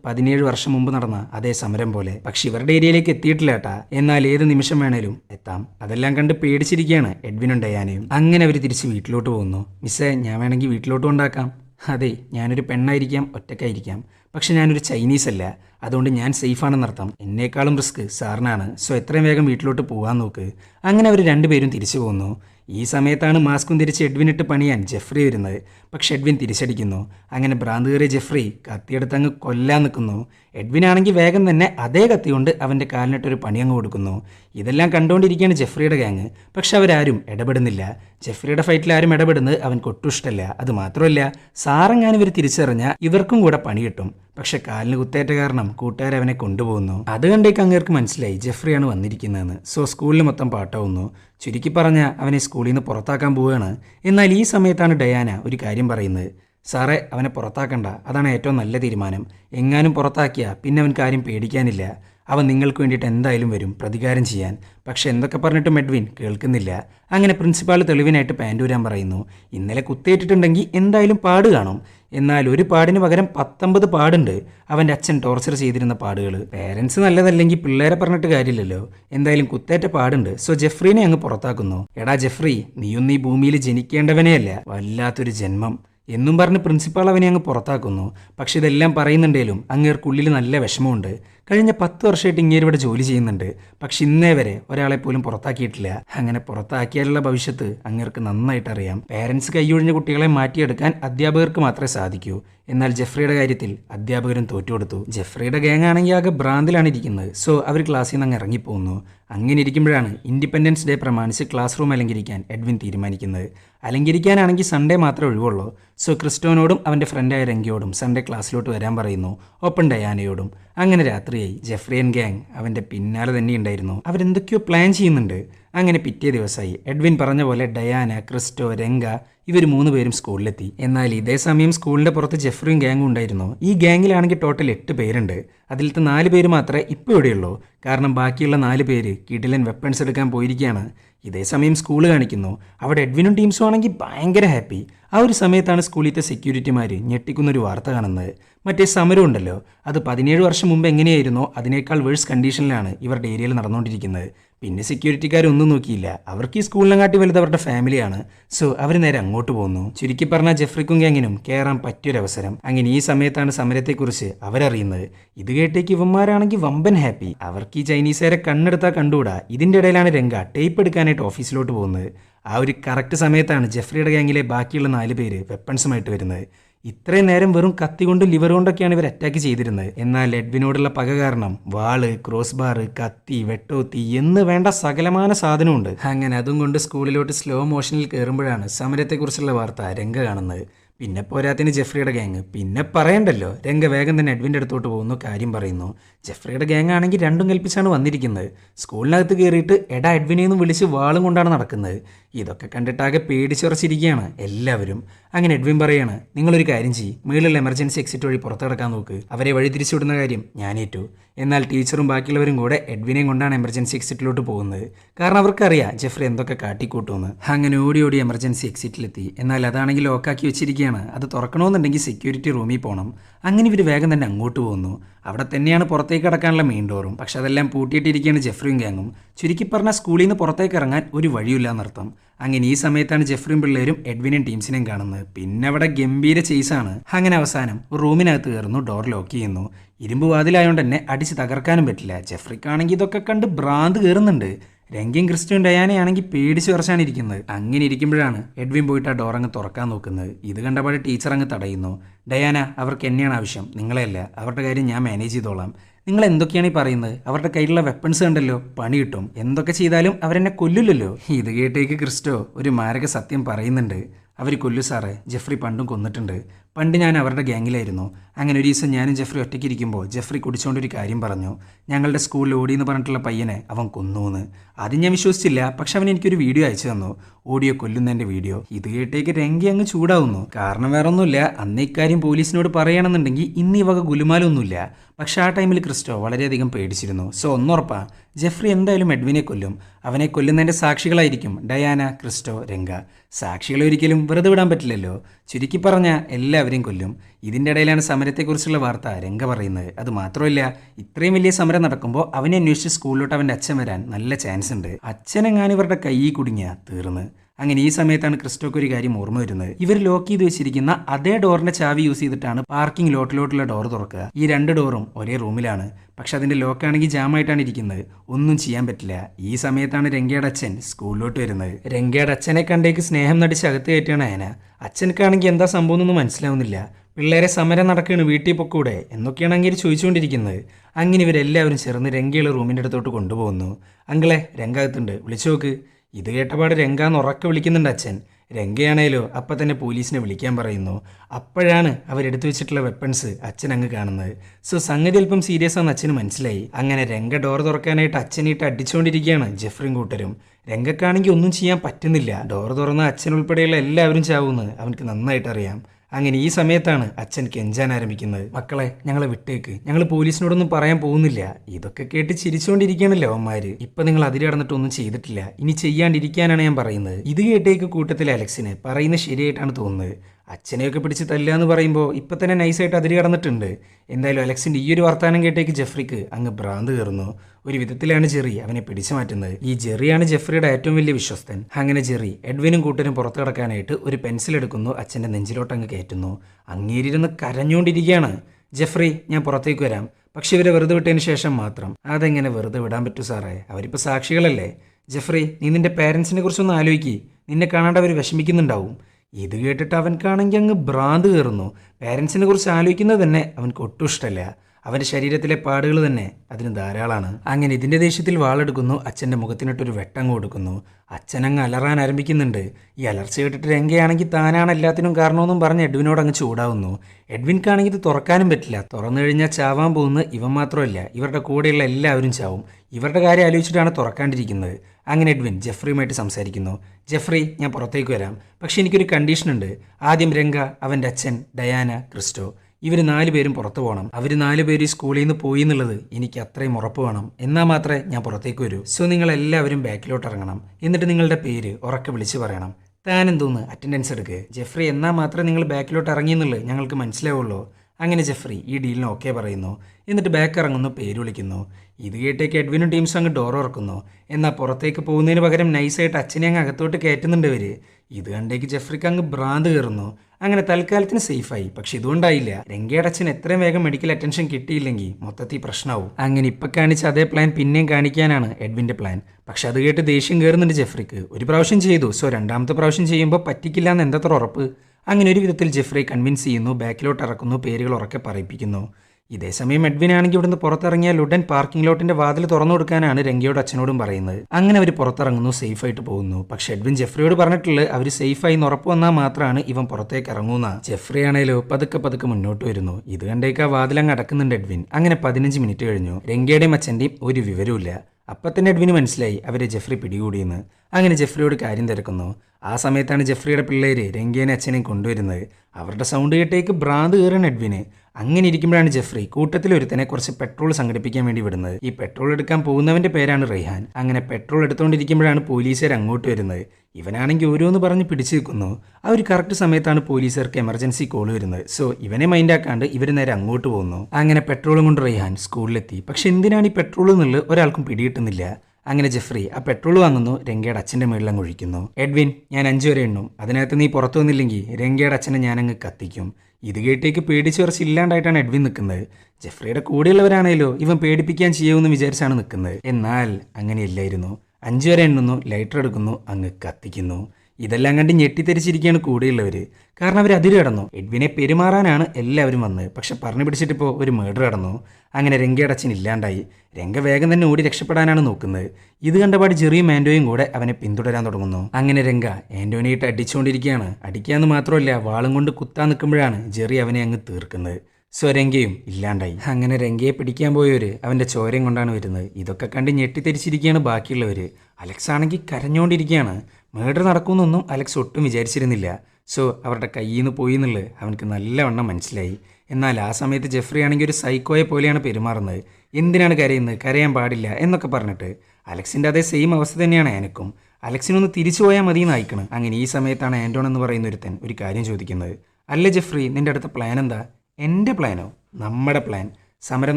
പതിനേഴ് വർഷം മുമ്പ് നടന്ന അതേ സമരം പോലെ. പക്ഷെ ഇവരുടെ ഏരിയയിലേക്ക് എത്തിയിട്ടില്ല ഏട്ടാ. എന്നാൽ ഏത് നിമിഷം വേണേലും എത്താം. അതെല്ലാം കണ്ട് പേടിച്ചിരിക്കുകയാണ് എഡ്വിനും ഡയാനയും. അങ്ങനെ അവർ തിരിച്ച് വീട്ടിലോട്ട് പോകുന്നു. മിസ്സേ ഞാൻ വേണമെങ്കിൽ വീട്ടിലോട്ട് കൊണ്ടാക്കാം. അതെ ഞാനൊരു പെണ്ണായിരിക്കാം ഒറ്റക്കായിരിക്കാം പക്ഷെ ഞാനൊരു ചൈനീസ് അല്ല അതുകൊണ്ട് ഞാൻ സേഫാണെന്നർത്ഥം എന്നേക്കാളും റിസ്ക്. സാറിനാണ്. സോ എത്രയും വേഗം വീട്ടിലോട്ട് പോകാൻ നോക്ക്. അങ്ങനെ അവർ രണ്ടുപേരും തിരിച്ചു പോകുന്നു ഈ സമയത്താണ് മാസ്കും തിരിച്ച് എഡ്വിനിട്ട് പണിയാൻ ജെഫ്രി വരുന്നത്. പക്ഷെ എഡ്വിൻ തിരിച്ചടിക്കുന്നു. അങ്ങനെ ഭ്രാന്ത് കയറിയ ജെഫ്രി കത്തിയെടുത്ത് അങ്ങ് കൊല്ലാൻ നിൽക്കുന്നു. എഡ്വിനാണെങ്കിൽ വേഗം തന്നെ അതേ കത്തി കൊണ്ട് അവന്റെ കാലിനിട്ടൊരു പണി അങ്ങ് കൊടുക്കുന്നു. ഇതെല്ലാം കണ്ടുകൊണ്ടിരിക്കുകയാണ് ജെഫ്രിയുടെ ഗ്യാങ് പക്ഷെ അവരാരും ഇടപെടുന്നില്ല. ജെഫ്രിയുടെ ഫൈറ്റിൽ ആരും ഇടപെടുന്നത് അവൻ കൊട്ടുഷ്ടല്ല അത് മാത്രമല്ല സാറെങ്ങാനും ഇവർ തിരിച്ചറിഞ്ഞാൽ ഇവർക്കും കൂടെ പണി കിട്ടും. പക്ഷെ കാലിന് കുത്തേറ്റ കാരണം കൂട്ടുകാർ അവനെ കൊണ്ടുപോകുന്നു. അത് കണ്ടേക്ക് അങ്ങേർക്ക് മനസ്സിലായി ജെഫ്രിയാണ് വന്നിരിക്കുന്നതെന്ന്. സോ സ്കൂളിൽ മൊത്തം പാട്ടാവുന്നു. ചുരുക്കി പറഞ്ഞ അവനെ സ്കൂളിൽ നിന്ന് പുറത്താക്കാൻ പോവുകയാണ്. എന്നാൽ ഈ സമയത്താണ് ഡയാന ഒരു കാര്യം പറയുന്നത്. സാറേ അവനെ പുറത്താക്കണ്ട. അതാണ് ഏറ്റവും നല്ല തീരുമാനം. എങ്ങാനും പുറത്താക്കിയാൽ പിന്നെ അവൻ കാര്യം പേടിക്കാനില്ല. അവൻ നിങ്ങൾക്ക് വേണ്ടിയിട്ട് എന്തായാലും വരും പ്രതികാരം ചെയ്യാൻ. പക്ഷേ എന്തൊക്കെ പറഞ്ഞിട്ടും എഡ്വിൻ കേൾക്കുന്നില്ല. അങ്ങനെ പ്രിൻസിപ്പാൾ തെളിവിനായിട്ട് പാൻഡൂരാൻ പറയുന്നു. ഇന്നലെ കുത്തേറ്റിട്ടുണ്ടെങ്കിൽ എന്തായാലും പാട് കാണും. എന്നാൽ ഒരു പാടിന് പകരം പത്തൊമ്പത് പാടുണ്ട്. അവന്റെ അച്ഛൻ ടോർച്ചർ ചെയ്തിരുന്ന പാടുകൾ. പേരൻസ് നല്ലതല്ലെങ്കിൽ പിള്ളേരെ പറഞ്ഞിട്ട് കാര്യമില്ലല്ലോ. എന്തായാലും കുത്തേറ്റ പാടുണ്ട്. സോ ജെഫ്രീനെ അങ്ങ് പുറത്താക്കുന്നു. എടാ ജെഫ്രി നീയൊന്നും ഈ ഭൂമിയിൽ ജനിക്കേണ്ടവനെയല്ല. വല്ലാത്തൊരു ജന്മം. എന്നും പറഞ്ഞ് പ്രിൻസിപ്പാൾ അവനെ അങ്ങ് പുറത്താക്കുന്നു. പക്ഷെ ഇതെല്ലാം പറയുന്നുണ്ടെങ്കിലും അങ്ങേർക്കുള്ളിൽ നല്ല വിഷമമുണ്ട്. കഴിഞ്ഞ പത്ത് വർഷമായിട്ട് ഇങ്ങനെ ഇവിടെ ജോലി ചെയ്യുന്നുണ്ട്. പക്ഷെ ഇന്നേ വരെ ഒരാളെ പോലും പുറത്താക്കിയിട്ടില്ല. അങ്ങനെ പുറത്താക്കിയാലുള്ള ഭവിഷ്യത്ത് അങ്ങേർക്ക് നന്നായിട്ട് അറിയാം. പേരൻസ് കൈയൊഴിഞ്ഞ കുട്ടികളെ മാറ്റിയെടുക്കാൻ അധ്യാപകർക്ക് മാത്രമേ സാധിക്കൂ. എന്നാൽ ജെഫ്രിയുടെ കാര്യത്തിൽ അധ്യാപകരും തോറ്റുകൊടുത്തു. ജെഫ്രിയുടെ ഗാങ് ആണെങ്കിൽ ആകെ ഭ്രാന്തിലാണ് ഇരിക്കുന്നത് സോ അവർ ക്ലാസ്സിൽ നിന്ന് അങ്ങ് ഇറങ്ങിപ്പോകുന്നു അങ്ങനെ ഇരിക്കുമ്പോഴാണ് ഇൻഡിപെൻഡൻസ് ഡേ പ്രമാണിച്ച് ക്ലാസ് റൂം അലങ്കരിക്കാൻ എഡ്വിൻ തീരുമാനിക്കുന്നത്. അലങ്കരിക്കാനാണെങ്കിൽ സൺഡേ മാത്രമേ ഒഴിവുള്ളൂ. സോ ക്രിസ്റ്റോനോടും അവന്റെ ഫ്രണ്ടായ രംഗയോടും സൺഡേ ക്ലാസ്സിലോട്ട് വരാൻ പറയുന്നു. ഒപ്പം ഡയാനയോടും. അങ്ങനെ രാത്രിയായി. ജെഫ്രിയൻ ഗ്യാങ് അവന്റെ പിന്നാലെ തന്നെ ഉണ്ടായിരുന്നു. അവരെന്തൊക്കെയോ പ്ലാൻ ചെയ്യുന്നുണ്ട്. അങ്ങനെ പിറ്റേ ദിവസമായി. എഡ്വിൻ പറഞ്ഞ പോലെ ഡയാന ക്രിസ്റ്റോ രംഗ ഇവർ മൂന്ന് പേരും സ്കൂളിലെത്തി. എന്നാൽ ഇതേ സമയം സ്കൂളിന്റെ പുറത്ത് ജെഫ്രിയും ഗ്യാങ്ങും ഉണ്ടായിരുന്നു. ഈ ഗ്യാങ്ങിലാണെങ്കിൽ ടോട്ടൽ എട്ട് പേരുണ്ട്. അതിലത്തെ നാല് പേര് മാത്രമേ ഇപ്പോൾ ഇവിടെയുള്ളൂ. കാരണം ബാക്കിയുള്ള നാല് പേര് കിടിലൻ വെപ്പൺസ് എടുക്കാൻ പോയിരിക്കുകയാണ്. ഇതേ സമയം സ്കൂൾ കാണിക്കുന്നു. അവിടെ എഡ്വിനും ടീംസും ആണെങ്കിൽ ഭയങ്കര ഹാപ്പി. ആ ഒരു സമയത്താണ് സ്കൂളിലത്തെ സെക്യൂരിറ്റിമാർ ഞെട്ടിക്കുന്ന ഒരു വാർത്ത കാണുന്നത്. മറ്റേ സമരം ഉണ്ടല്ലോ. അത് പതിനേഴ് വർഷം മുമ്പ് എങ്ങനെയായിരുന്നോ അതിനേക്കാൾ വേഴ്സ് കണ്ടീഷനിലാണ് ഇവരുടെ ഏരിയയിൽ നടന്നുകൊണ്ടിരിക്കുന്നത്. പിന്നെ സെക്യൂരിറ്റിക്കാരൊന്നും നോക്കിയില്ല. അവർക്ക് ഈ സ്കൂളിനെക്കാട്ടി വലുത് അവരുടെ ഫാമിലിയാണ്. സോ അവർ നേരെ അങ്ങോട്ട് പോകുന്നു ചുരുക്കി പറഞ്ഞ ജെഫ്രിക്കും ഗ്യാങ്ങിനും കയറാൻ പറ്റിയൊരവസരം. അങ്ങനെ ഈ സമയത്താണ് സമരത്തെക്കുറിച്ച് അവരറിയുന്നത്. ഇത് കേട്ടേക്ക് ഇവന്മാരാണെങ്കിൽ വമ്പൻ ഹാപ്പി അവർക്ക് ഈ ചൈനീസുകാരെ കണ്ണെടുത്താൽ കണ്ടുകൂടാ. ഇതിന്റെ ഇടയിലാണ് രംഗ ടേപ്പ് എടുക്കാനായിട്ട് ഓഫീസിലോട്ട് പോകുന്നത്. ആ ഒരു കറക്റ്റ് സമയത്താണ് ജെഫ്രിയുടെ ഗ്യാങ്ങിലെ ബാക്കിയുള്ള നാല് പേര് വെപ്പൺസുമായിട്ട് വരുന്നത്. ഇത്രയും നേരം വെറും കത്തി കൊണ്ടും ലിവർ കൊണ്ടൊക്കെയാണ് ഇവർ അറ്റാക്ക് ചെയ്തിരുന്നത്. എന്നാൽ എഡ്വിനോടുള്ള പക കാരണം വാൾ ക്രോസ് ബാർ കത്തി വെട്ടോത്തി എന്ന് വേണ്ട സകലമാന സാധനമുണ്ട്. അങ്ങനെ അതും കൊണ്ട് സ്കൂളിലോട്ട് സ്ലോ മോഷനിൽ കയറുമ്പോഴാണ് സമരത്തെക്കുറിച്ചുള്ള വാർത്ത രംഗ കാണുന്നത്. പിന്നെ പോരാത്തിന് ജെഫ്രിയുടെ ഗ്യാങ് പിന്നെ പറയണ്ടല്ലോ രംഗ വേഗം തന്നെ എഡ്വിന്റെ അടുത്തോട്ട് പോകുന്നു കാര്യം പറയുന്നു. ജെഫ്രിയുടെ ഗ്യാങ് ആണെങ്കിൽ രണ്ടും കൽപ്പിച്ചാണ് വന്നിരിക്കുന്നത്. സ്കൂളിനകത്ത് കയറിയിട്ട് എടാ എഡ്വിനെ എന്ന് വിളിച്ച് വാളും കൊണ്ടാണ് നടക്കുന്നത്. ഇതൊക്കെ കണ്ടിട്ടാകെ പേടിച്ചുറച്ചിരിക്കുകയാണ്. എല്ലാവരും അങ്ങനെ എഡ്വിൻ പറയാണ് നിങ്ങളൊരു കാര്യം ചെയ്യ് മേളിലുള്ള എമർജൻസി എക്സിറ്റ് വഴി പുറത്തു കിടക്കാൻ നോക്ക്. അവരെ വഴി തിരിച്ചുവിടുന്ന കാര്യം ഞാനേറ്റു എന്നാൽ ടീച്ചറും ബാക്കിയുള്ളവരും കൂടെ എഡ്വിനെയും കൊണ്ടാണ് എമർജൻസി എക്സിറ്റിലോട്ട് പോകുന്നത്. കാരണം അവർക്കറിയാം ജെഫ്രി എന്തൊക്കെ കാട്ടിക്കൂട്ടുമെന്ന്. അങ്ങനെ ഓടി ഓടി എമർജൻസി എക്സിറ്റിലെത്തി. എന്നാൽ അതാണെങ്കിൽ ലോക്കാക്കി വെച്ചിരിക്കുകയാണ്. അത് തുറക്കണമെന്നുണ്ടെങ്കിൽ സെക്യൂരിറ്റി റൂമിൽ പോകണം അങ്ങനെ ഇവർ വേഗം തന്നെ അങ്ങോട്ട് പോകുന്നു. അവിടെ തന്നെയാണ് പുറത്തേക്ക് കടക്കാനുള്ള മെയിൻ ഡോറും. പക്ഷെ അതെല്ലാം പൂട്ടിയിട്ടിരിക്കുകയാണ് ജെഫ്രിയും ഗ്യാങ്ങും ചുരുക്കി പറഞ്ഞാൽ സ്കൂളിൽ നിന്ന് പുറത്തേക്ക് ഇറങ്ങാൻ ഒരു വഴിയില്ല എന്നർത്ഥം അങ്ങനെ ഈ സമയത്താണ് ജെഫ്രിയും പിള്ളേരും എഡ്വിനും ടീംസിനെയും കാണുന്നത്. പിന്നെ അവിടെ ഗംഭീര ചേസാണ് അങ്ങനെ അവസാനം റൂമിനകത്ത് കയറുന്നു ഡോർ ലോക്ക് ചെയ്യുന്നു. ഇരുമ്പ് വാതിലായതുകൊണ്ട് തന്നെ അടിച്ച് തകർക്കാനും പറ്റില്ല. ജെഫ്രിക്കാണെങ്കിൽ ഇതൊക്കെ കണ്ട് ഭ്രാന്ത് കയറുന്നുണ്ട്. രംഗിയും ക്രിസ്ത്യൻ ഡയാനയാണെങ്കിൽ പേടിച്ച് കുറച്ചാണ് ഇരിക്കുന്നത്. അങ്ങനെ ഇരിക്കുമ്പോഴാണ് എഡ്വിൻ പോയിട്ട് ആ ഡോർ അങ്ങ് തുറക്കാൻ നോക്കുന്നത്. ഇത് കണ്ടപാട് ടീച്ചർ അങ്ങ് തടയുന്നു. ഡയാന അവർക്ക് എന്നെയാണ് ആവശ്യം. നിങ്ങളെയല്ല. അവരുടെ കാര്യം ഞാൻ മാനേജ് ചെയ്തോളാം. നിങ്ങൾ എന്തൊക്കെയാണ് ഈ പറയുന്നത്? അവരുടെ കയ്യിലുള്ള വെപ്പൺസ് കണ്ടല്ലോ പണി കിട്ടും. എന്തൊക്കെ ചെയ്താലും അവരെന്നെ കൊല്ലില്ലല്ലോ. ഇത് കേട്ടേക്ക് ക്രിസ്റ്റോ ഒരു മാരക സത്യം പറയുന്നുണ്ട്. അവർ കൊല്ലു സാറേ. ജെഫ്രി പണ്ടും കൊന്നിട്ടുണ്ട്. പണ്ട് ഞാൻ അവരുടെ ഗ്യാങ്ങിലായിരുന്നു. അങ്ങനെ ഒരു ദിവസം ഞാനും ജെഫ്രി ഒറ്റയ്ക്ക് ഇരിക്കുമ്പോൾ ജെഫ്രി കുടിച്ചുകൊണ്ടൊരു കാര്യം പറഞ്ഞു. ഞങ്ങളുടെ സ്കൂളിൽ ഓടി എന്ന് പറഞ്ഞിട്ടുള്ള പയ്യനെ അവൻ കൊന്നുവെന്ന് അത് ഞാൻ വിശ്വസിച്ചില്ല പക്ഷെ അവൻ എനിക്കൊരു വീഡിയോ അയച്ചു തന്നു. ഓടിയോ കൊല്ലുന്നതിന്റെ വീഡിയോ. ഇത് കേട്ടേക്ക് രംഗി അങ്ങ് ചൂടാവുന്നു. കാരണം വേറെ ഒന്നുമില്ല അന്ന് ഇക്കാര്യം പോലീസിനോട് പറയണമെന്നുണ്ടെങ്കിൽ ഇന്ന് ഈ വക ഗുലുമാലൊന്നുമില്ല. പക്ഷേ ആ ടൈമിൽ ക്രിസ്റ്റോ വളരെയധികം പേടിച്ചിരുന്നു. സോ ഒന്നുറപ്പാ ജെഫ്രി എന്തായാലും എഡ്വിനെ കൊല്ലും. അവനെ കൊല്ലുന്നതിന്റെ സാക്ഷികളായിരിക്കും ഡയാന ക്രിസ്റ്റോ രംഗ. സാക്ഷികളെ ഒരിക്കലും വെറുതെ വിടാൻ പറ്റില്ലല്ലോ. ചുരുക്കി പറഞ്ഞാൽ എല്ലാവരെയും കൊല്ലും. ഇതിന്റെ ഇടയിലാണ് സമരത്തെക്കുറിച്ചുള്ള വാർത്ത രംഗ പറയുന്നത്. അത് മാത്രമല്ല ഇത്രയും വലിയ സമരം നടക്കുമ്പോൾ അവനെ അന്വേഷിച്ച് സ്കൂളിലോട്ട് അവന്റെ അച്ഛൻ വരാൻ നല്ല ചാൻസ് ഉണ്ട്. അച്ഛനെങ്ങാനും ഇവരുടെ കൈയിൽ കുടുങ്ങിയ തീർന്ന്. അങ്ങനെ ഈ സമയത്താണ് ക്രിസ്റ്റോക്ക് ഒരു കാര്യം ഓർമ്മ വരുന്നത്. ഇവർ ലോക്ക് ചെയ്ത് വെച്ചിരിക്കുന്ന അതേ ഡോറിന്റെ ചാവി യൂസ് ചെയ്തിട്ടാണ് പാർക്കിംഗ് ലോട്ടിലോട്ടുള്ള ഡോർ തുറക്കുക. ഈ രണ്ട് ഡോറും ഒരേ റൂമിലാണ്. പക്ഷെ അതിന്റെ ലോക്ക് ലോക്കാണെങ്കിൽ ജാമായിട്ടാണ് ഇരിക്കുന്നത്. ഒന്നും ചെയ്യാൻ പറ്റില്ല. ഈ സമയത്താണ് രംഗയുടെ അച്ഛൻ സ്കൂളിലോട്ട് വരുന്നത്. രംഗയുടെ അച്ഛനെ കണ്ടേക്ക് സ്നേഹം നടിച്ച് അകത്ത് കയറ്റിയാണ് അയന അച്ഛനക്കാണെങ്കിൽ എന്താ സംഭവം എന്നൊന്നും മനസ്സിലാവുന്നില്ല. പിള്ളേരെ സമരം നടക്കുകയാണ് വീട്ടിൽ പൊക്കൂടെ എന്നൊക്കെയാണ് അങ്ങേര് ചോദിച്ചുകൊണ്ടിരിക്കുന്നത്. അങ്ങനെ ഇവരെല്ലാവരും ചേർന്ന് രംഗയുള്ള റൂമിന്റെ അടുത്തോട്ട് കൊണ്ടുപോകുന്നു. അങ്കളെ രംഗകത്തുണ്ട്. വിളിച്ചു നോക്ക്. ഇത് കേട്ടപാട് രംഗാന്ന് ഉറക്കെ വിളിക്കുന്നുണ്ട് അച്ഛൻ. രംഗയാണേലോ അപ്പം തന്നെ പോലീസിനെ വിളിക്കാൻ പറയുന്നു. അപ്പോഴാണ് അവരെടുത്തു വെച്ചിട്ടുള്ള വെപ്പൺസ് അച്ഛൻ അങ്ങ് കാണുന്നത്. സോ സംഗതി അല്പം സീരിയസ് ആണെന്ന് അച്ഛന് മനസ്സിലായി. അങ്ങനെ രംഗ ഡോർ തുറക്കാനായിട്ട് അച്ഛനിട്ട് അടിച്ചുകൊണ്ടിരിക്കുകയാണ് ജെഫ്രിയും കൂട്ടരും. രംഗക്കാണെങ്കിൽ ഒന്നും ചെയ്യാൻ പറ്റുന്നില്ല. ഡോർ തുറന്ന അച്ഛൻ ഉൾപ്പെടെയുള്ള എല്ലാവരും ചാവുമെന്ന് അവനക്ക് നന്നായിട്ട് അറിയാം. അങ്ങനെ ഈ സമയത്താണ് അച്ഛൻ കെഞ്ചാൻ ആരംഭിക്കുന്നത്. മക്കളെ ഞങ്ങളെ വിട്ടേക്ക്. ഞങ്ങൾ പോലീസിനോടൊന്നും പറയാൻ പോകുന്നില്ല. ഇതൊക്കെ കേട്ട് ചിരിച്ചുകൊണ്ടിരിക്കണല്ലോ അവന്മാര്. ഇപ്പൊ നിങ്ങൾ അതിര് കടന്നിട്ടൊന്നും ചെയ്തിട്ടില്ല. ഇനി ചെയ്യാണ്ടിരിക്കാനാണ് ഞാൻ പറയുന്നത്. ഇത് കേട്ടേക്ക് കൂട്ടത്തിലെ അലക്സിന് പറയുന്നത് ശരിയായിട്ടാണ് തോന്നുന്നത്. അച്ഛനെയൊക്കെ പിടിച്ച് തല്ലുക എന്ന് പറയുമ്പോൾ ഇപ്പം തന്നെ നൈസായിട്ട് അതിൽ കടന്നിട്ടുണ്ട്. എന്തായാലും അലക്സിന്റെ ഈ ഒരു വർത്തമാനം കേട്ടേക്ക് ജെഫ്രിക്ക് അങ്ങ് ഭ്രാന്ത് കയറുന്നു ഒരു വിധത്തിലാണ് ജെറി അവനെ പിടിച്ചു മാറ്റുന്നത്. ഈ ജെറിയാണ് ജെഫ്രിയുടെ ഏറ്റവും വലിയ വിശ്വസ്തൻ. അങ്ങനെ ജെറി എഡ്വിനും കൂട്ടനും പുറത്തു കിടക്കാനായിട്ട് ഒരു പെൻസിൽ എടുക്കുന്നു അച്ഛന്റെ നെഞ്ചിലോട്ട് അങ്ങ് കയറ്റുന്നു. അങ്ങേരിരുന്ന് കരഞ്ഞുകൊണ്ടിരിക്കുകയാണ്. ജെഫ്രി ഞാൻ പുറത്തേക്ക് വരാം. പക്ഷെ ഇവരെ വെറുതെ വിട്ടതിന് ശേഷം മാത്രം. അതെങ്ങനെ വെറുതെ വിടാൻ പറ്റൂ സാറേ? അവരിപ്പോൾ സാക്ഷികളല്ലേ? ജെഫ്രി നീ നിന്റെ പേരൻസിനെ കുറിച്ചൊന്ന് ആലോചിക്ക്. നിന്നെ കാണാണ്ട് അവർ വിഷമിക്കുന്നുണ്ടാവും. ഇത് കേട്ടിട്ട് അവൻക്കാണെങ്കിൽ അങ്ങ് ഭ്രാന്ത് കയറുന്നു. പേരൻസിനെ കുറിച്ച് ആലോചിക്കുന്നത് തന്നെ അവൻക്ക് ഒട്ടും ഇഷ്ടമല്ല. അവന്റെ ശരീരത്തിലെ പാടുകൾ തന്നെ അതിന് ധാരാളമാണ്. അങ്ങനെ ഇതിന്റെ ദേഷ്യത്തിൽ വാളെടുക്കുന്നു. അച്ഛന്റെ മുഖത്തിനിട്ടൊരു വെട്ടങ്ങ് കൊടുക്കുന്നു. അച്ഛൻ അങ്ങ് അലറാൻ ആരംഭിക്കുന്നുണ്ട്. ഈ അലർച്ച കേട്ടിട്ട് രംഗയാണെങ്കിൽ താനാണ് എല്ലാത്തിനും കാരണമെന്നും പറഞ്ഞ് എഡ്വിനോട് അങ്ങ് ചൂടാവുന്നു. എഡ്വിൻക്കാണെങ്കിൽ ഇത് തുറക്കാനും പറ്റില്ല. തുറന്നു കഴിഞ്ഞാൽ ചാവാൻ പോകുന്നത് ഇവൻ മാത്രമല്ല. ഇവരുടെ കൂടെയുള്ള എല്ലാവരും ചാവും. ഇവരുടെ കാര്യം ആലോചിച്ചിട്ടാണ് തുറക്കാണ്ടിരിക്കുന്നത്. അങ്ങനെ എഡ്വിൻ ജെഫ്രിയുമായിട്ട് സംസാരിക്കുന്നു. ജെഫ്രി ഞാൻ പുറത്തേക്ക് വരാം. പക്ഷേ എനിക്കൊരു കണ്ടീഷനുണ്ട്. ആദ്യം രംഗ അവന്റെ അച്ഛൻ ഡയാന ക്രിസ്റ്റോ. ഇവർ നാല് പേരും പുറത്തു പോകണം. അവർ നാല് പേര് സ്കൂളിൽ നിന്ന് പോയി എന്നുള്ളത് എനിക്ക് അത്രയും ഉറപ്പ് വേണം. എന്നാൽ മാത്രമേ ഞാൻ പുറത്തേക്ക് വരൂ. സോ നിങ്ങൾ എല്ലാവരും ബാക്കിലോട്ട് ഇറങ്ങണം. എന്നിട്ട് നിങ്ങളുടെ പേര് ഉറക്കെ വിളിച്ചു പറയണം. താൻ എന്തോന്ന് അറ്റൻഡൻസ് എടുക്ക്. ജെഫ്രി എന്നാൽ മാത്രമേ നിങ്ങൾ ബാക്കിലോട്ട് ഇറങ്ങി ഇറങ്ങിയെന്നുള്ളത് ഞങ്ങൾക്ക് മനസ്സിലാവുള്ളൂ. അങ്ങനെ ജെഫ്രി ഈ ഡീലിന് ഓക്കെ പറയുന്നു. എന്നിട്ട് ബാക്ക് ഇറങ്ങുന്നു പേര് വിളിക്കുന്നു. ഇത് കേട്ടേക്ക് എഡ്വിനും ടീംസും അങ്ങ് ഡോർ ഉറക്കുന്നു. എന്നാൽ പുറത്തേക്ക് പോകുന്നതിന് പകരം നൈസായിട്ട് അച്ഛനെ അങ്ങ് അകത്തോട്ട് കയറ്റുന്നുണ്ട് ഇവർ. ഇത് കണ്ടേക്ക് ജെഫ്രിക്ക് അങ്ങ് ഭ്രാന്ത് കയറുന്നു. അങ്ങനെ തൽക്കാലത്തിന് സേഫായി പക്ഷെ ഇതുകൊണ്ടായില്ല. രംഗയുടെ അച്ഛൻ എത്രയും വേഗം മെഡിക്കൽ അറ്റൻഷൻ കിട്ടിയില്ലെങ്കിൽ മൊത്തത്തിൽ പ്രശ്നമാവും അങ്ങനെ ഇപ്പൊ കാണിച്ച അതേ പ്ലാൻ പിന്നെയും കാണിക്കാനാണ് എഡ്വിന്റെ പ്ലാൻ പക്ഷെ അത് കേട്ട് ദേഷ്യം കയറുന്നുണ്ട് ജെഫ്രിക്ക് ഒരു പ്രാവശ്യം ചെയ്തു. സോ രണ്ടാമത്തെ പ്രാവശ്യം ചെയ്യുമ്പോൾ പറ്റിക്കില്ല എന്ന് എന്തത്ര ഉറപ്പ്? അങ്ങനെ ഒരു വിധത്തിൽ ജെഫ്രി കൺവിൻസ് ചെയ്യുന്നു. ബാക്കിലോട്ട് ഇറക്കുന്നു. പേരുകൾ ഉറക്കെ പറയിപ്പിക്കുന്നു. ഇതേസമയം എഡ്വിൻ ആണെങ്കിൽ ഇവിടുന്ന് പുറത്തിറങ്ങിയാൽ ഉടൻ പാർക്കിംഗ് ലോട്ടിന്റെ വാതിൽ തുറന്നു കൊടുക്കാനാണ് രംഗയോട് അച്ഛനോടും പറയുന്നത്. അങ്ങനെ അവർ പുറത്തിറങ്ങുന്നു സേഫ് ആയിട്ട് പോകുന്നു. പക്ഷെ എഡ്വിൻ ജെഫ്രിയോട് പറഞ്ഞിട്ടുള്ളത് അവർ സേഫ് എന്ന് ഉറപ്പ് വന്നാൽ മാത്രമാണ് ഇവൻ പുറത്തേക്ക് ഇറങ്ങുന്ന. ജെഫ്രി ആണേലോ പതുക്കെ പതുക്കെ മുന്നോട്ട് വരുന്നു. ഇത് കണ്ടേക്ക് ആ വാതിലങ്ങ് അടക്കുന്നുണ്ട് എഡ്വിൻ. അങ്ങനെ പതിനഞ്ച് മിനിറ്റ് കഴിഞ്ഞു. രംഗയുടെയും അച്ഛന്റെയും ഒരു വിവരവുമില്ല. അപ്പം തന്നെ എഡ്വിന് മനസ്സിലായി അവരെ ജെഫ്രി പിടികൂടിയെന്ന്. അങ്ങനെ ജെഫ്രിയോട് കാര്യം തിരക്കുന്നു. ആ സമയത്താണ് ജെഫ്രിയുടെ പിള്ളേര് രംഗേനെ അച്ഛനെയും കൊണ്ടുവരുന്നത്. അവരുടെ സൗണ്ട് കേട്ടേക്ക് ഭ്രാന്ത് കയറാൻ എഡ്വിന്. അങ്ങനെ ഇരിക്കുമ്പോഴാണ് ജെഫ്രി കൂട്ടത്തിൽ ഒരുത്തനെ കുറച്ച് പെട്രോൾ സംഘടിപ്പിക്കാൻ വേണ്ടി വിടുന്നത്. ഈ പെട്രോൾ എടുക്കാൻ പോകുന്നവന്റെ പേരാണ് റെയ്ഹാൻ. അങ്ങനെ പെട്രോൾ എടുത്തുകൊണ്ടിരിക്കുമ്പോഴാണ് പോലീസുകാർ അങ്ങോട്ട് വരുന്നത്. ഇവനാണെങ്കിൽ ഓരോന്ന് പറഞ്ഞ് പിടിച്ചു നിൽക്കുന്നു. ആ ഒരു കറക്റ്റ് സമയത്താണ് പോലീസുകാർക്ക് എമർജൻസി കോൾ വരുന്നത്. സോ ഇവനെ മൈൻഡാക്കാണ്ട് ഇവർ നേരെ അങ്ങോട്ട് പോകുന്നു. അങ്ങനെ പെട്രോളും കൊണ്ട് റെയ്ഹാൻ സ്കൂളിലെത്തി. പക്ഷെ എന്തിനാണ് ഈ പെട്രോൾ എന്നുള്ളത് ഒരാൾക്കും പിടികിട്ടുന്നില്ല. അങ്ങനെ ജെഫ്രി ആ പെട്രോൾ വാങ്ങുന്നു രംഗയുടെ അച്ഛന്റെ മുകളിൽ അങ്ങ് ഒഴിക്കുന്നു. എഡ്വിൻ ഞാൻ അഞ്ചു വരെ എണ്ണും. അതിനകത്ത് നീ പുറത്തു വന്നില്ലെങ്കിൽ രംഗയുടെ അച്ഛനെ ഞാനങ്ങ് കത്തിക്കും. ഇത് കേട്ടേക്ക് പേടിച്ച് കുറച്ച് ഇല്ലാണ്ടായിട്ടാണ് എഡ്വിൻ നിൽക്കുന്നത്. ജെഫ്രിയുടെ കൂടെയുള്ളവരാണേലോ ഇവൻ പേടിപ്പിക്കാൻ ചെയ്യുമെന്ന് വിചാരിച്ചാണ് നിൽക്കുന്നത്. എന്നാൽ അങ്ങനെയല്ലായിരുന്നു. അഞ്ചു വരെ എണ്ണുന്നു ലൈറ്റർ എടുക്കുന്നു അങ്ങ് കത്തിക്കുന്നു. ഇതെല്ലാം കണ്ട് ഞെട്ടിത്തെരിച്ചിരിക്കുകയാണ് കൂടെയുള്ളവർ കാരണം അവർ അതിര് കടന്നു. എഡ്വിനെ പെരുമാറാനാണ് എല്ലാവരും വന്നത്. പക്ഷെ പറഞ്ഞു പിടിച്ചിട്ടിപ്പോൾ ഒരു മേഡർ കടന്നു. അങ്ങനെ രംഗയടച്ചൻ ഇല്ലാണ്ടായി. രംഗ വേഗം തന്നെ ഓടി രക്ഷപ്പെടാനാണ് നോക്കുന്നത്. ഇത് കണ്ടപാട് ജെറിയും മാൻഡോയും കൂടെ അവനെ പിന്തുടരാൻ തുടങ്ങുന്നു. അങ്ങനെ രംഗ ആൻഡോണിയിട്ട് അടിച്ചുകൊണ്ടിരിക്കുകയാണ്. അടിക്കാന്ന് മാത്രമല്ല വാളും കൊണ്ട് കുത്താൻ നിൽക്കുമ്പോഴാണ് ജെറി അവനെ അങ്ങ് തീർക്കുന്നത്. സ്വരംഗയും ഇല്ലാണ്ടായി. അങ്ങനെ രംഗയെ പിടിക്കാൻ പോയവര് അവന്റെ ചോരയും കൊണ്ടാണ് വരുന്നത്. ഇതൊക്കെ കണ്ട് ഞെട്ടിത്തെരിച്ചിരിക്കുകയാണ് ബാക്കിയുള്ളവര്. അലക്സ് ആണെങ്കിൽ കരഞ്ഞുകൊണ്ടിരിക്കുകയാണ് മേഡർ നടക്കുമെന്നൊന്നും അലക്സ് ഒട്ടും വിചാരിച്ചിരുന്നില്ല. സോ അവരുടെ കയ്യിൽ നിന്ന് പോയി എന്നുള്ളത് അവനക്ക് നല്ലവണ്ണം മനസ്സിലായി. എന്നാൽ ആ സമയത്ത് ജെഫ്രി ആണെങ്കിൽ ഒരു സൈക്കോയെ പോലെയാണ് പെരുമാറുന്നത്. എന്തിനാണ് കരയുന്നത്? കരയാൻ പാടില്ല എന്നൊക്കെ പറഞ്ഞിട്ട് അലക്സിന്റെ അതേ സെയിം അവസ്ഥ തന്നെയാണ് എനക്കും അലക്സിനൊന്ന് തിരിച്ചു പോയാൽ മതി എന്ന് അയക്കണം. അങ്ങനെ ഈ സമയത്താണ് ആന്റോൺ എന്ന് പറയുന്ന ഒരുത്തൻ ഒരു കാര്യം ചോദിക്കുന്നത്. അല്ല ജെഫ്രി നിന്റെ അടുത്ത പ്ലാൻ എന്താ? എന്റെ പ്ലാനോ നമ്മുടെ പ്ലാൻ സമരം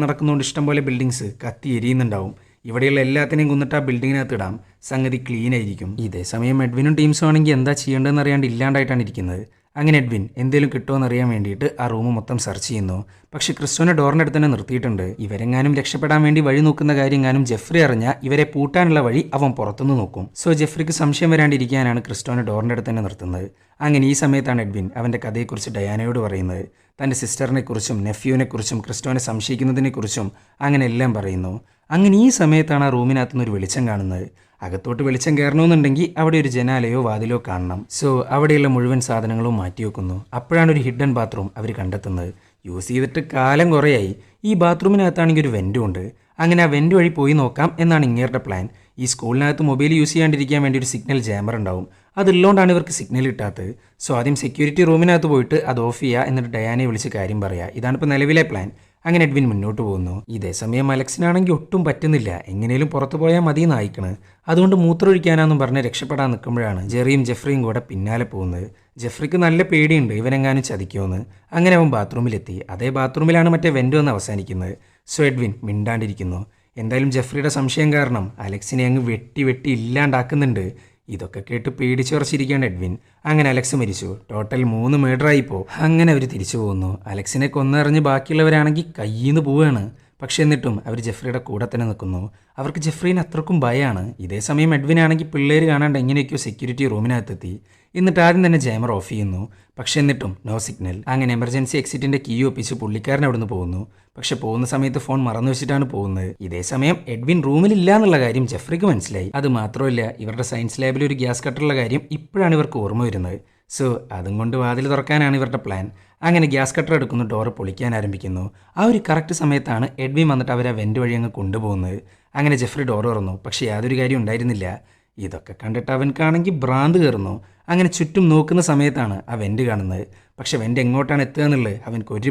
നടക്കുന്നതുകൊണ്ട് ഇഷ്ടംപോലെ ബിൽഡിങ്സ് കത്തി എരിയുന്നുണ്ടാവും. ഇവിടെയുള്ള എല്ലാത്തിനെയും കൊന്നിട്ട് ആ ബിൽഡിങ്ങിനകത്ത് ഇടാം. സംഗതി ക്ലീൻ ആയിരിക്കും. ഇതേ സമയം എഡ്വിനും ടീംസും ആണെങ്കിൽ എന്താ ചെയ്യേണ്ടതെന്ന് അറിയാണ്ട് ഇല്ലാണ്ടായിട്ടാണ് ഇരിക്കുന്നത്. അങ്ങനെ എഡ്വിൻ എന്തെങ്കിലും കിട്ടുമോ അറിയാൻ വേണ്ടിയിട്ട് ആ റൂം മൊത്തം സെർച്ച് ചെയ്യുന്നു. പക്ഷേ ക്രിസ്റ്റോനെ ഡോറിന്റെ അടുത്ത് തന്നെ നിർത്തിയിട്ടുണ്ട്. ഇവരെങ്ങാനും രക്ഷപ്പെടാൻ വേണ്ടി വഴി നോക്കുന്ന കാര്യം എങ്ങാനും ജെഫ്രി അറിഞ്ഞാൽ ഇവരെ പൂട്ടാനുള്ള വഴി അവൻ പുറത്തുനിന്ന് നോക്കും. സോ ജെഫ്രിക്ക് സംശയം വരാണ്ടിരിക്കാനാണ് ക്രിസ്റ്റോനെ ഡോറിന്റെ അടുത്ത് തന്നെ നിർത്തുന്നത്. അങ്ങനെ ഈ സമയത്താണ് എഡ്വിൻ അവന്റെ കഥയെക്കുറിച്ച് ഡയാനയോട് പറയുന്നത്. തന്റെ സിസ്റ്ററിനെക്കുറിച്ചും നെഫ്യൂവിനെക്കുറിച്ചും ക്രിസ്റ്റോനെ സംശയിക്കുന്നതിനെക്കുറിച്ചും അങ്ങനെ എല്ലാം പറയുന്നു. അങ്ങനെ ഈ സമയത്താണ് ആ റൂമിനകത്തുനിന്ന് ഒരു വെളിച്ചം കാണുന്നത്. അകത്തോട്ട് വെളിച്ചം കയറണമെന്നുണ്ടെങ്കിൽ അവിടെ ഒരു ജനാലയോ വാതിലോ കാണണം. സോ അവിടെയുള്ള മുഴുവൻ സാധനങ്ങളും മാറ്റി വെക്കുന്നു അപ്പോഴാണ് ഒരു ഹിഡൻ ബാത്റൂം അവർ കണ്ടെത്തുന്നത്. യൂസ് ചെയ്തിട്ട് കാലം കുറേയായി. ഈ ബാത്റൂമിനകത്താണെങ്കിൽ ഒരു വെന്റും ഉണ്ട്. അങ്ങനെ ആ വെന്റ് വഴി പോയി നോക്കാം എന്നാണ് ഇങ്ങേരുടെ പ്ലാൻ ഈ സ്കൂളിനകത്ത് മൊബൈൽ യൂസ് ചെയ്യാണ്ടിരിക്കാൻ വേണ്ടി ഒരു സിഗ്നൽ ജാമർ ഉണ്ടാവും. അതുള്ളതുകൊണ്ടാണ് ഇവർക്ക് സിഗ്നൽ കിട്ടാത്തത്. സോ ആദ്യം സെക്യൂരിറ്റി റൂമിനകത്ത് പോയിട്ട് അത് ഓഫ് ചെയ്യുക എന്നിട്ട് ഡയാനെ വിളിച്ച് കാര്യം പറയുക ഇതാണ് ഇപ്പോൾ നിലവിലെ പ്ലാൻ അങ്ങനെ എഡ്വിൻ മുന്നോട്ട് പോകുന്നു. ഇതേ സമയം അലക്സിനാണെങ്കിൽ ഒട്ടും പറ്റുന്നില്ല. എങ്ങനെയും പുറത്തു പോയാൽ മതി നായിക്കണ് അതുകൊണ്ട് മൂത്രമൊഴിക്കാനാന്നും പറഞ്ഞ് രക്ഷപ്പെടാൻ നിൽക്കുമ്പോഴാണ് ജെറിയും ജെഫ്രിയും കൂടെ പിന്നാലെ പോകുന്നത്. ജെഫ്രിക്ക് നല്ല പേടിയുണ്ട്. ഇവനെങ്ങാനും ചതിക്കുമെന്ന് അങ്ങനെ അവൻ ബാത്റൂമിലെത്തി. അതേ ബാത്റൂമിലാണ് മറ്റേ വെന്റ് വന്ന് അവസാനിക്കുന്നത്. സോ എഡ്വിൻ മിണ്ടാണ്ടിരിക്കുന്നു. എന്തായാലും ജെഫ്രിയുടെ സംശയം കാരണം അലക്സിനെ അങ്ങ് വെട്ടി വെട്ടി ഇല്ലാണ്ടാക്കുന്നുണ്ട്. ഇതൊക്കെ കേട്ട് പേടിച്ചുറച്ചിരിക്കുകയാണ് എഡ്വിൻ. അങ്ങനെ അലക്സ് മരിച്ചു. ടോട്ടൽ മൂന്ന് മേഡറായിപ്പോ അങ്ങനെ അവർ തിരിച്ചു പോകുന്നു അലക്സിനെ കൊന്നറിഞ്ഞ് ബാക്കിയുള്ളവരാണെങ്കിൽ കയ്യിന്ന് പോവുകയാണ് പക്ഷെ എന്നിട്ടും അവർ ജെഫ്രിയുടെ കൂടെ തന്നെ നിൽക്കുന്നു. അവർക്ക് ജെഫ്രീനെ അത്രക്കും ഭയമാണ് ഇതേ സമയം എഡ്വിൻ ആണെങ്കിൽ പിള്ളേർ കാണാണ്ട് എങ്ങനെയൊക്കെയോ സെക്യൂരിറ്റി റൂമിനകത്തെത്തി എന്നിട്ട് ആദ്യം തന്നെ ജാമർ ഓഫ് ചെയ്യുന്നു. പക്ഷെ എന്നിട്ടും നോ സിഗ്നൽ അങ്ങനെ എമർജൻസി എക്സിറ്റിന്റെ കീ ഒപ്പിച്ച് പുള്ളിക്കാരൻ അവിടുന്ന് പോകുന്നു. പക്ഷെ പോകുന്ന സമയത്ത് ഫോൺ മറന്നു വെച്ചിട്ടാണ് പോകുന്നത്. ഇതേ സമയം എഡ്വിൻ റൂമിലില്ല എന്നുള്ള കാര്യം ജെഫ്രിക്ക് മനസ്സിലായി. അത് മാത്രമല്ല ഇവരുടെ സയൻസ് ലാബിൽ ഒരു ഗ്യാസ് കട്ടറുള്ള കാര്യം ഇപ്പോഴാണ് ഇവർക്ക് ഓർമ്മ വരുന്നത്. സോ അതും കൊണ്ട് വാതിൽ തുറക്കാനാണ് ഇവരുടെ പ്ലാൻ അങ്ങനെ ഗ്യാസ് കട്ടർ എടുക്കുന്നു ഡോറ് പൊളിക്കാൻ ആരംഭിക്കുന്നു. ആ ഒരു കറക്റ്റ് സമയത്താണ് എഡ്വിൻ വന്നിട്ട് അവരെ വെന്റ് വഴി അങ്ങ് കൊണ്ടുപോകുന്നത്. അങ്ങനെ ജെഫ്രി ഡോർ തുറന്നു. പക്ഷേ യാതൊരു കാര്യം ഉണ്ടായിരുന്നില്ല. ഇതൊക്കെ കണ്ടിട്ട് അവൻ കാണെങ്കിൽ ഭ്രാന്ത് കയറുന്നു. അങ്ങനെ ചുറ്റും നോക്കുന്ന സമയത്താണ് ആ വെന്റ് കാണുന്നത്. പക്ഷെ വെന്റ് എങ്ങോട്ടാണ് എത്തുക എന്നുള്ളത് അവൻക്ക് ഒരു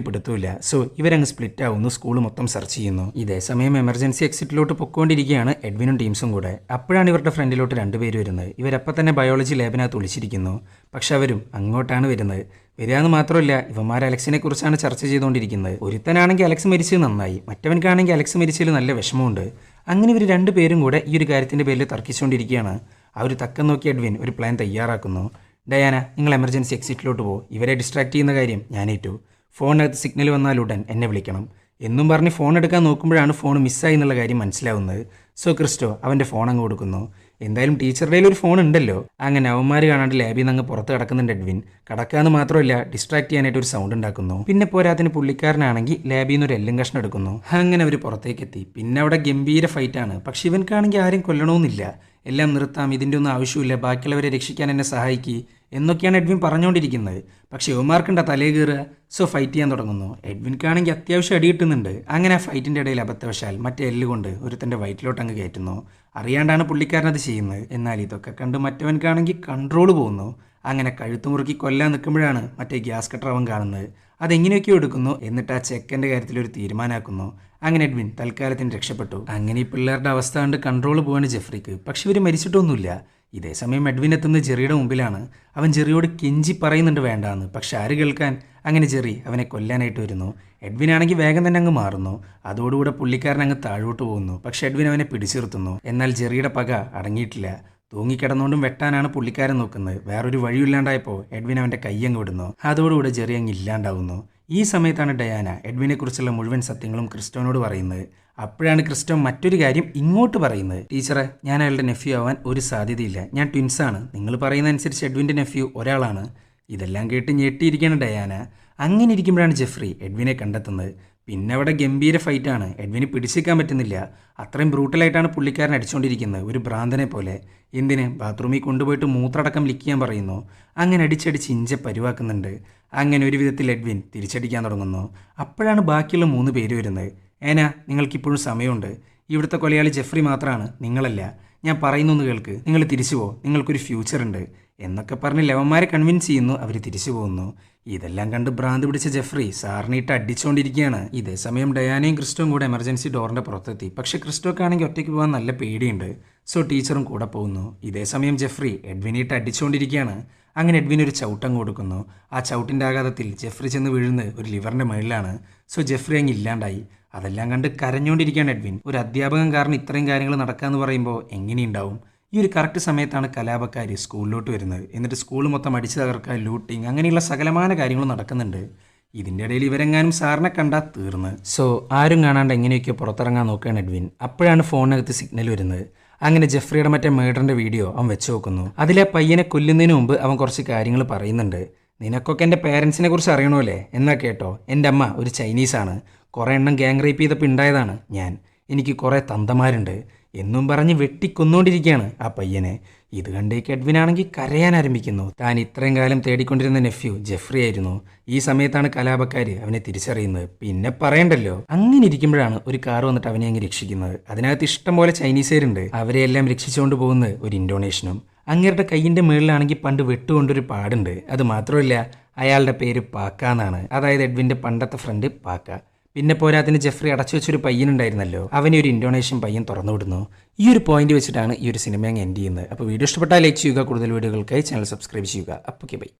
സോ ഇവരങ്ങ് സ്പ്ലിറ്റ് ആവുന്നു സ്കൂൾ മൊത്തം സെർച്ച് ചെയ്യുന്നു. ഇതേ സമയം എമർജൻസി എക്സിറ്റിലോട്ട് പൊക്കോണ്ടിരിക്കുകയാണ് എഡ്വിനും ടീംസും കൂടെ. അപ്പോഴാണ് ഇവരുടെ ഫ്രണ്ടിലോട്ട് രണ്ടുപേര് വരുന്നത്. ഇവരപ്പം തന്നെ ബയോളജി ലാബിനകത്ത് ഒളിച്ചിരിക്കുന്നു. പക്ഷെ അവരും അങ്ങോട്ടാണ് വരുന്നത്. വരികയെന്ന് മാത്രമല്ല ഇവന്മാർ അലക്സിനെ കുറിച്ചാണ് ചർച്ച ചെയ്തുകൊണ്ടിരിക്കുന്നത്. ഒരുത്തനാണെങ്കിൽ അലക്സ് മരിച്ചത് നന്നായി. മറ്റവൻക്കാണെങ്കിൽ അലക്സ് മരിച്ചതിൽ നല്ല വിഷമമുണ്ട്. അങ്ങനെ ഇവർ രണ്ടുപേരും കൂടെ ഈ ഒരു കാര്യത്തിന്റെ പേരിൽ തർക്കിച്ചുകൊണ്ടിരിക്കുകയാണ്. ഒരു തക്കം നോക്കി അഡ്വിൻ ഒരു പ്ലാൻ തയ്യാറാക്കുന്നു. ഡയാന നിങ്ങൾ എമർജൻസി എക്സിറ്റിലോട്ട് പോ. ഇവരെ ഡിസ്ട്രാക്ട് ചെയ്യുന്ന കാര്യം ഞാനേറ്റു ഫോണിനകത്ത് സിഗ്നൽ വന്നാൽ ഉടൻ എന്നെ വിളിക്കണം. എന്നും പറഞ്ഞ് ഫോൺ എടുക്കാൻ നോക്കുമ്പോഴാണ് ഫോൺ മിസ്സായി എന്നുള്ള കാര്യം മനസ്സിലാവുന്നത്. സോ ക്രിസ്റ്റോ അവന്റെ ഫോൺ അങ്ങ് കൊടുക്കുന്നു. എന്തായാലും ടീച്ചറുടെ ഒരു ഫോൺ ഉണ്ടല്ലോ. അങ്ങനെ അവന്മാർ കാണാണ്ട് ലാബിൽ നിന്ന് അങ്ങ് പുറത്ത് കിടക്കുന്നുണ്ട് എഡ്വിൻ കിടക്കാന്ന് മാത്രമല്ല ഡിസ്ട്രാക്ട് ചെയ്യാനായിട്ട് ഒരു സൗണ്ട് ഉണ്ടാക്കുന്നു. പിന്നെ പോരാത്തിന് പുള്ളിക്കാരനാണെങ്കിൽ ലാബിൽ നിന്ന് ഒരു എല്ലും കഷ്ണം എടുക്കുന്നു. അങ്ങനെ അവർ പുറത്തേക്ക് എത്തി. പിന്നെ അവിടെ ഗംഭീര ഫൈറ്റാണ് പക്ഷെ ഇവൻ ഇവൻക്കാണെങ്കിൽ ആരും കൊല്ലണമെന്നില്ല എല്ലാം നിർത്താം ഇതിന്റെ ഒന്നും ആവശ്യമില്ല ബാക്കിയുള്ളവരെ രക്ഷിക്കാൻ എന്നെ സഹായിക്കി. എന്നൊക്കെയാണ് എഡ്വിൻ പറഞ്ഞുകൊണ്ടിരിക്കുന്നത് പക്ഷേ യുവമാർക്കുണ്ട തലേ കയറുക സോ ഫൈറ്റ് ചെയ്യാൻ തുടങ്ങുന്നു. എഡ്വിൻക്കാണെങ്കിൽ അത്യാവശ്യം അടി കിട്ടുന്നുണ്ട്. അങ്ങനെ ആ ഫൈറ്റിന്റെ ഇടയിൽ അബദ്ധവശാൽ മറ്റേ എല്ല് കൊണ്ട് ഒരുത്തന്റെ വയറ്റിലോട്ട് അങ്ങ് കയറ്റുന്നു. അറിയാണ്ടാണ് പുള്ളിക്കാരനത് ചെയ്യുന്നത്. എന്നാൽ ഇതൊക്കെ കണ്ട് മറ്റവൻക്കാണെങ്കിൽ കൺട്രോൾ പോകുന്നു. അങ്ങനെ കഴുത്തു മുറുക്കി കൊല്ലാൻ നിൽക്കുമ്പോഴാണ് മറ്റേ ഗ്യാസ് കട്ടർ അവൻ കാണുന്നത്. അതെങ്ങനെയൊക്കെയോ എടുക്കുന്നു. എന്നിട്ട് ആ ചെക്കന്റെ കാര്യത്തിൽ ഒരു തീരുമാനമാക്കുന്നു അങ്ങനെ എഡ്വിൻ തൽക്കാലത്തിന് രക്ഷപ്പെട്ടു. അങ്ങനെ ഈ പിള്ളേരുടെ അവസ്ഥ കണ്ട് കൺട്രോൾ പോവാണ് ജെഫ്രിക്ക്. പക്ഷെ ഇവർ മരിച്ചിട്ടൊന്നുമില്ല. ഇതേ സമയം എഡ്വിൻ എത്തുന്ന ജെറിയുടെ മുമ്പിലാണ് അവൻ ജെറിയോട് കെഞ്ചി പറയുന്നുണ്ട് വേണ്ടാന്ന്. പക്ഷെ ആര് കേൾക്കാൻ? അങ്ങനെ ജെറി അവനെ കൊല്ലാനായിട്ട് വരുന്നു. എഡ്വിൻ ആണെങ്കിൽ വേഗം തന്നെ അങ്ങ് മാറുന്നു. അതോടുകൂടെ പുള്ളിക്കാരൻ അങ്ങ് താഴോട്ട് പോകുന്നു. പക്ഷെ എഡ്വിൻ അവനെ പിടിച്ചു നിർത്തുന്നു എന്നാൽ ജെറിയുടെ പക അടങ്ങിയിട്ടില്ല. തൂങ്ങിക്കിടന്നുകൊണ്ടും വെട്ടാനാണ് പുള്ളിക്കാരൻ നോക്കുന്നത്. വേറൊരു വഴിയില്ലാണ്ടായപ്പോൾ എഡ്വിൻ അവന്റെ കയ്യങ്ങ് വിടുന്നു. അതോടുകൂടെ ജെറി അങ്ങ് ഇല്ലാണ്ടാവുന്നു. ഈ സമയത്താണ് ഡയാന എഡ്വിനെക്കുറിച്ചുള്ള മുഴുവൻ സത്യങ്ങളും ക്രിസ്റ്റോനോട് പറയുന്നത്. അപ്പോഴാണ് ക്രിസ്റ്റോ മറ്റൊരു കാര്യം ഇങ്ങോട്ട് പറയുന്നത്. ടീച്ചറെ ഞാൻ അയാളുടെ നെഫ്യൂ ആവാൻ ഒരു സാധ്യതയില്ല. ഞാൻ ട്വിൻസാണ് നിങ്ങൾ പറയുന്ന അനുസരിച്ച് എഡ്വിന്റെ നെഫ്യൂ ഒരാളാണ്. ഇതെല്ലാം കേട്ട് ഞെട്ടിയിരിക്കുകയാണ് ഡയാന. അങ്ങനെ ഇരിക്കുമ്പോഴാണ് ജെഫ്രി എഡ്വിനെ കണ്ടെത്തുന്നത്. പിന്നെ അവിടെ ഗംഭീര ഫൈറ്റാണ് എഡ്വിന് പിടിച്ചിരിക്കാൻ പറ്റുന്നില്ല. അത്രയും ബ്രൂട്ടലായിട്ടാണ് പുള്ളിക്കാരൻ അടിച്ചുകൊണ്ടിരിക്കുന്നത് ഒരു ഭ്രാന്തനെ പോലെ. എന്തിന്? ബാത്റൂമിൽ കൊണ്ടുപോയിട്ട് മൂത്രടക്കം ലിക്കാൻ പറയുന്നു. അങ്ങനെ അടിച്ചടിച്ച് ഇഞ്ച പരുവാക്കുന്നുണ്ട്. അങ്ങനെ ഒരു വിധത്തിൽ എഡ്വിൻ തിരിച്ചടിക്കാൻ തുടങ്ങുന്നു. അപ്പോഴാണ് ബാക്കിയുള്ള മൂന്ന് പേര് വരുന്നത്. ഏനാ നിങ്ങൾക്കിപ്പോഴും സമയമുണ്ട്. ഇവിടുത്തെ കൊലയാളി ജെഫ്രി മാത്രമാണ് നിങ്ങളല്ല. ഞാൻ പറയുന്നൊന്ന് കേൾക്ക്. നിങ്ങൾ തിരിച്ചു പോ. നിങ്ങൾക്കൊരു ഫ്യൂച്ചർ ഉണ്ട് എന്നൊക്കെ പറഞ്ഞ് ലവന്മാരെ കൺവിൻസ് ചെയ്യുന്നു. അവർ തിരിച്ചു പോകുന്നു. ഇതെല്ലാം കണ്ട് ഭ്രാന്ത് പിടിച്ച ജെഫ്രി സാറിനെ ഇട്ട് അടിച്ചുകൊണ്ടിരിക്കുകയാണ് ഇതേ സമയം ഡയാനയും ക്രിസ്റ്റോയും കൂടെ എമർജൻസി ഡോറിന്റെ പുറത്തെത്തി. പക്ഷെ ക്രിസ്റ്റോക്കാണെങ്കിൽ ഒറ്റയ്ക്ക് പോകാൻ നല്ല പേടിയുണ്ട്. സോ ടീച്ചറും കൂടെ പോകുന്നു. ഇതേ സമയം ജെഫ്രി എഡ്വിനിട്ട് അടിച്ചുകൊണ്ടിരിക്കുകയാണ് അങ്ങനെ എഡ്വിൻ ഒരു ചവിട്ടം കൊടുക്കുന്നു. ആ ചവിട്ടിന്റെ ആഘാതത്തിൽ ജെഫ്രി ചെന്ന് വീഴുന്നത് ഒരു ലിവറിന്റെ മുകളിലാണ് സോ ജെഫ്രി അങ്ങ് ഇല്ലാണ്ടായി. അതെല്ലാം കണ്ട് കരഞ്ഞുകൊണ്ടിരിക്കുകയാണ് എഡ്വിൻ. ഒരു അധ്യാപകൻ കാരണം ഇത്രയും കാര്യങ്ങൾ നടക്കാന്ന് പറയുമ്പോൾ എങ്ങനെയുണ്ടാവും? ഈ ഒരു കറക്റ്റ് സമയത്താണ് കലാപക്കാർ സ്കൂളിലോട്ട് വരുന്നത്. എന്നിട്ട് സ്കൂൾ മൊത്തം അടിച്ചു തകർക്കാൻ ലൂട്ടിങ് അങ്ങനെയുള്ള സകലമായ കാര്യങ്ങളും നടക്കുന്നുണ്ട്. ഇതിന്റെ ഇടയിൽ ഇവരെങ്ങാനും സാറിനെ കണ്ടാൽ തീർന്ന്. സോ ആരും കാണാണ്ട് എങ്ങനെയൊക്കെയോ പുറത്തിറങ്ങാൻ നോക്കുകയാണ് എഡ്വിൻ. അപ്പോഴാണ് ഫോണിനകത്ത് സിഗ്നൽ വരുന്നത്. അങ്ങനെ ജെഫ്രിയുടെ മറ്റേ മേഡറിന്റെ വീഡിയോ അവൻ വെച്ച് നോക്കുന്നു. അതിലെ പയ്യനെ കൊല്ലുന്നതിന് മുമ്പ് അവൻ കുറച്ച് കാര്യങ്ങൾ പറയുന്നുണ്ട്. നിനക്കൊക്കെ എന്റെ പേരൻസിനെ കുറിച്ച് അറിയണമല്ലേ? എന്നാ കേട്ടോ. എന്റെ അമ്മ ഒരു ചൈനീസാണ് കുറേ എണ്ണം ഗ്യാങ് റേപ്പ് ചെയ്തപ്പോൾ ഉണ്ടായതാണ് ഞാൻ. എനിക്ക് കുറേ തന്തമാരുണ്ട്. എന്നും പറഞ്ഞ് വെട്ടിക്കൊന്നുകൊണ്ടിരിക്കുകയാണ് ആ പയ്യനെ. ഇത് കണ്ടേക്ക് എഡ്വിനാണെങ്കിൽ കരയാൻ ആരംഭിക്കുന്നു. താൻ ഇത്രയും കാലം തേടിക്കൊണ്ടിരുന്ന നെഫ്യൂ ജെഫ്രി ആയിരുന്നു. ഈ സമയത്താണ് കലാപക്കാർ അവനെ തിരിച്ചറിയുന്നത്. പിന്നെ പറയണ്ടല്ലോ. അങ്ങനെ ഇരിക്കുമ്പോഴാണ് ഒരു കാർ വന്നിട്ട് അവനെ അങ്ങ് രക്ഷിക്കുന്നത്. അതിനകത്ത് ഇഷ്ടം പോലെ ചൈനീസുകാരുണ്ട്. അവരെയെല്ലാം രക്ഷിച്ചുകൊണ്ട് പോകുന്നത് ഒരു ഇൻഡോനേഷ്യനും അങ്ങേരുടെ കൈയിന്റെ മുകളിലാണെങ്കിൽ പണ്ട് വെട്ടുകൊണ്ടൊരു പാടുണ്ട്. അത് മാത്രമല്ല അയാളുടെ പേര് പാക്ക എന്നാണ് അതായത് എഡ്വിന്റെ പണ്ടത്തെ ഫ്രണ്ട് പാക്ക. പിന്നെ പോരാത്തിന് ജെഫ്രി അടച്ചു വെച്ചൊരു പയ്യനുണ്ടായിരുന്നല്ലോ. അവനെ ഒരു ഇൻഡോനേഷ്യൻ പയ്യൻ തുറന്നു വിടുന്നു ഈ ഒരു പോയിന്റ് വെച്ചിട്ടാണ് ഈ ഒരു സിനിമ അങ്ങ് എൻഡ് ചെയ്യുന്നത്. അപ്പോൾ വീഡിയോ ഇഷ്ടപ്പെട്ടാൽ ലൈക്ക് ചെയ്യുക കൂടുതൽ വീഡിയോകൾക്കായി ചാനൽ സബ്സ്ക്രൈബ് ചെയ്യുക. അപ്പോൾ ബൈ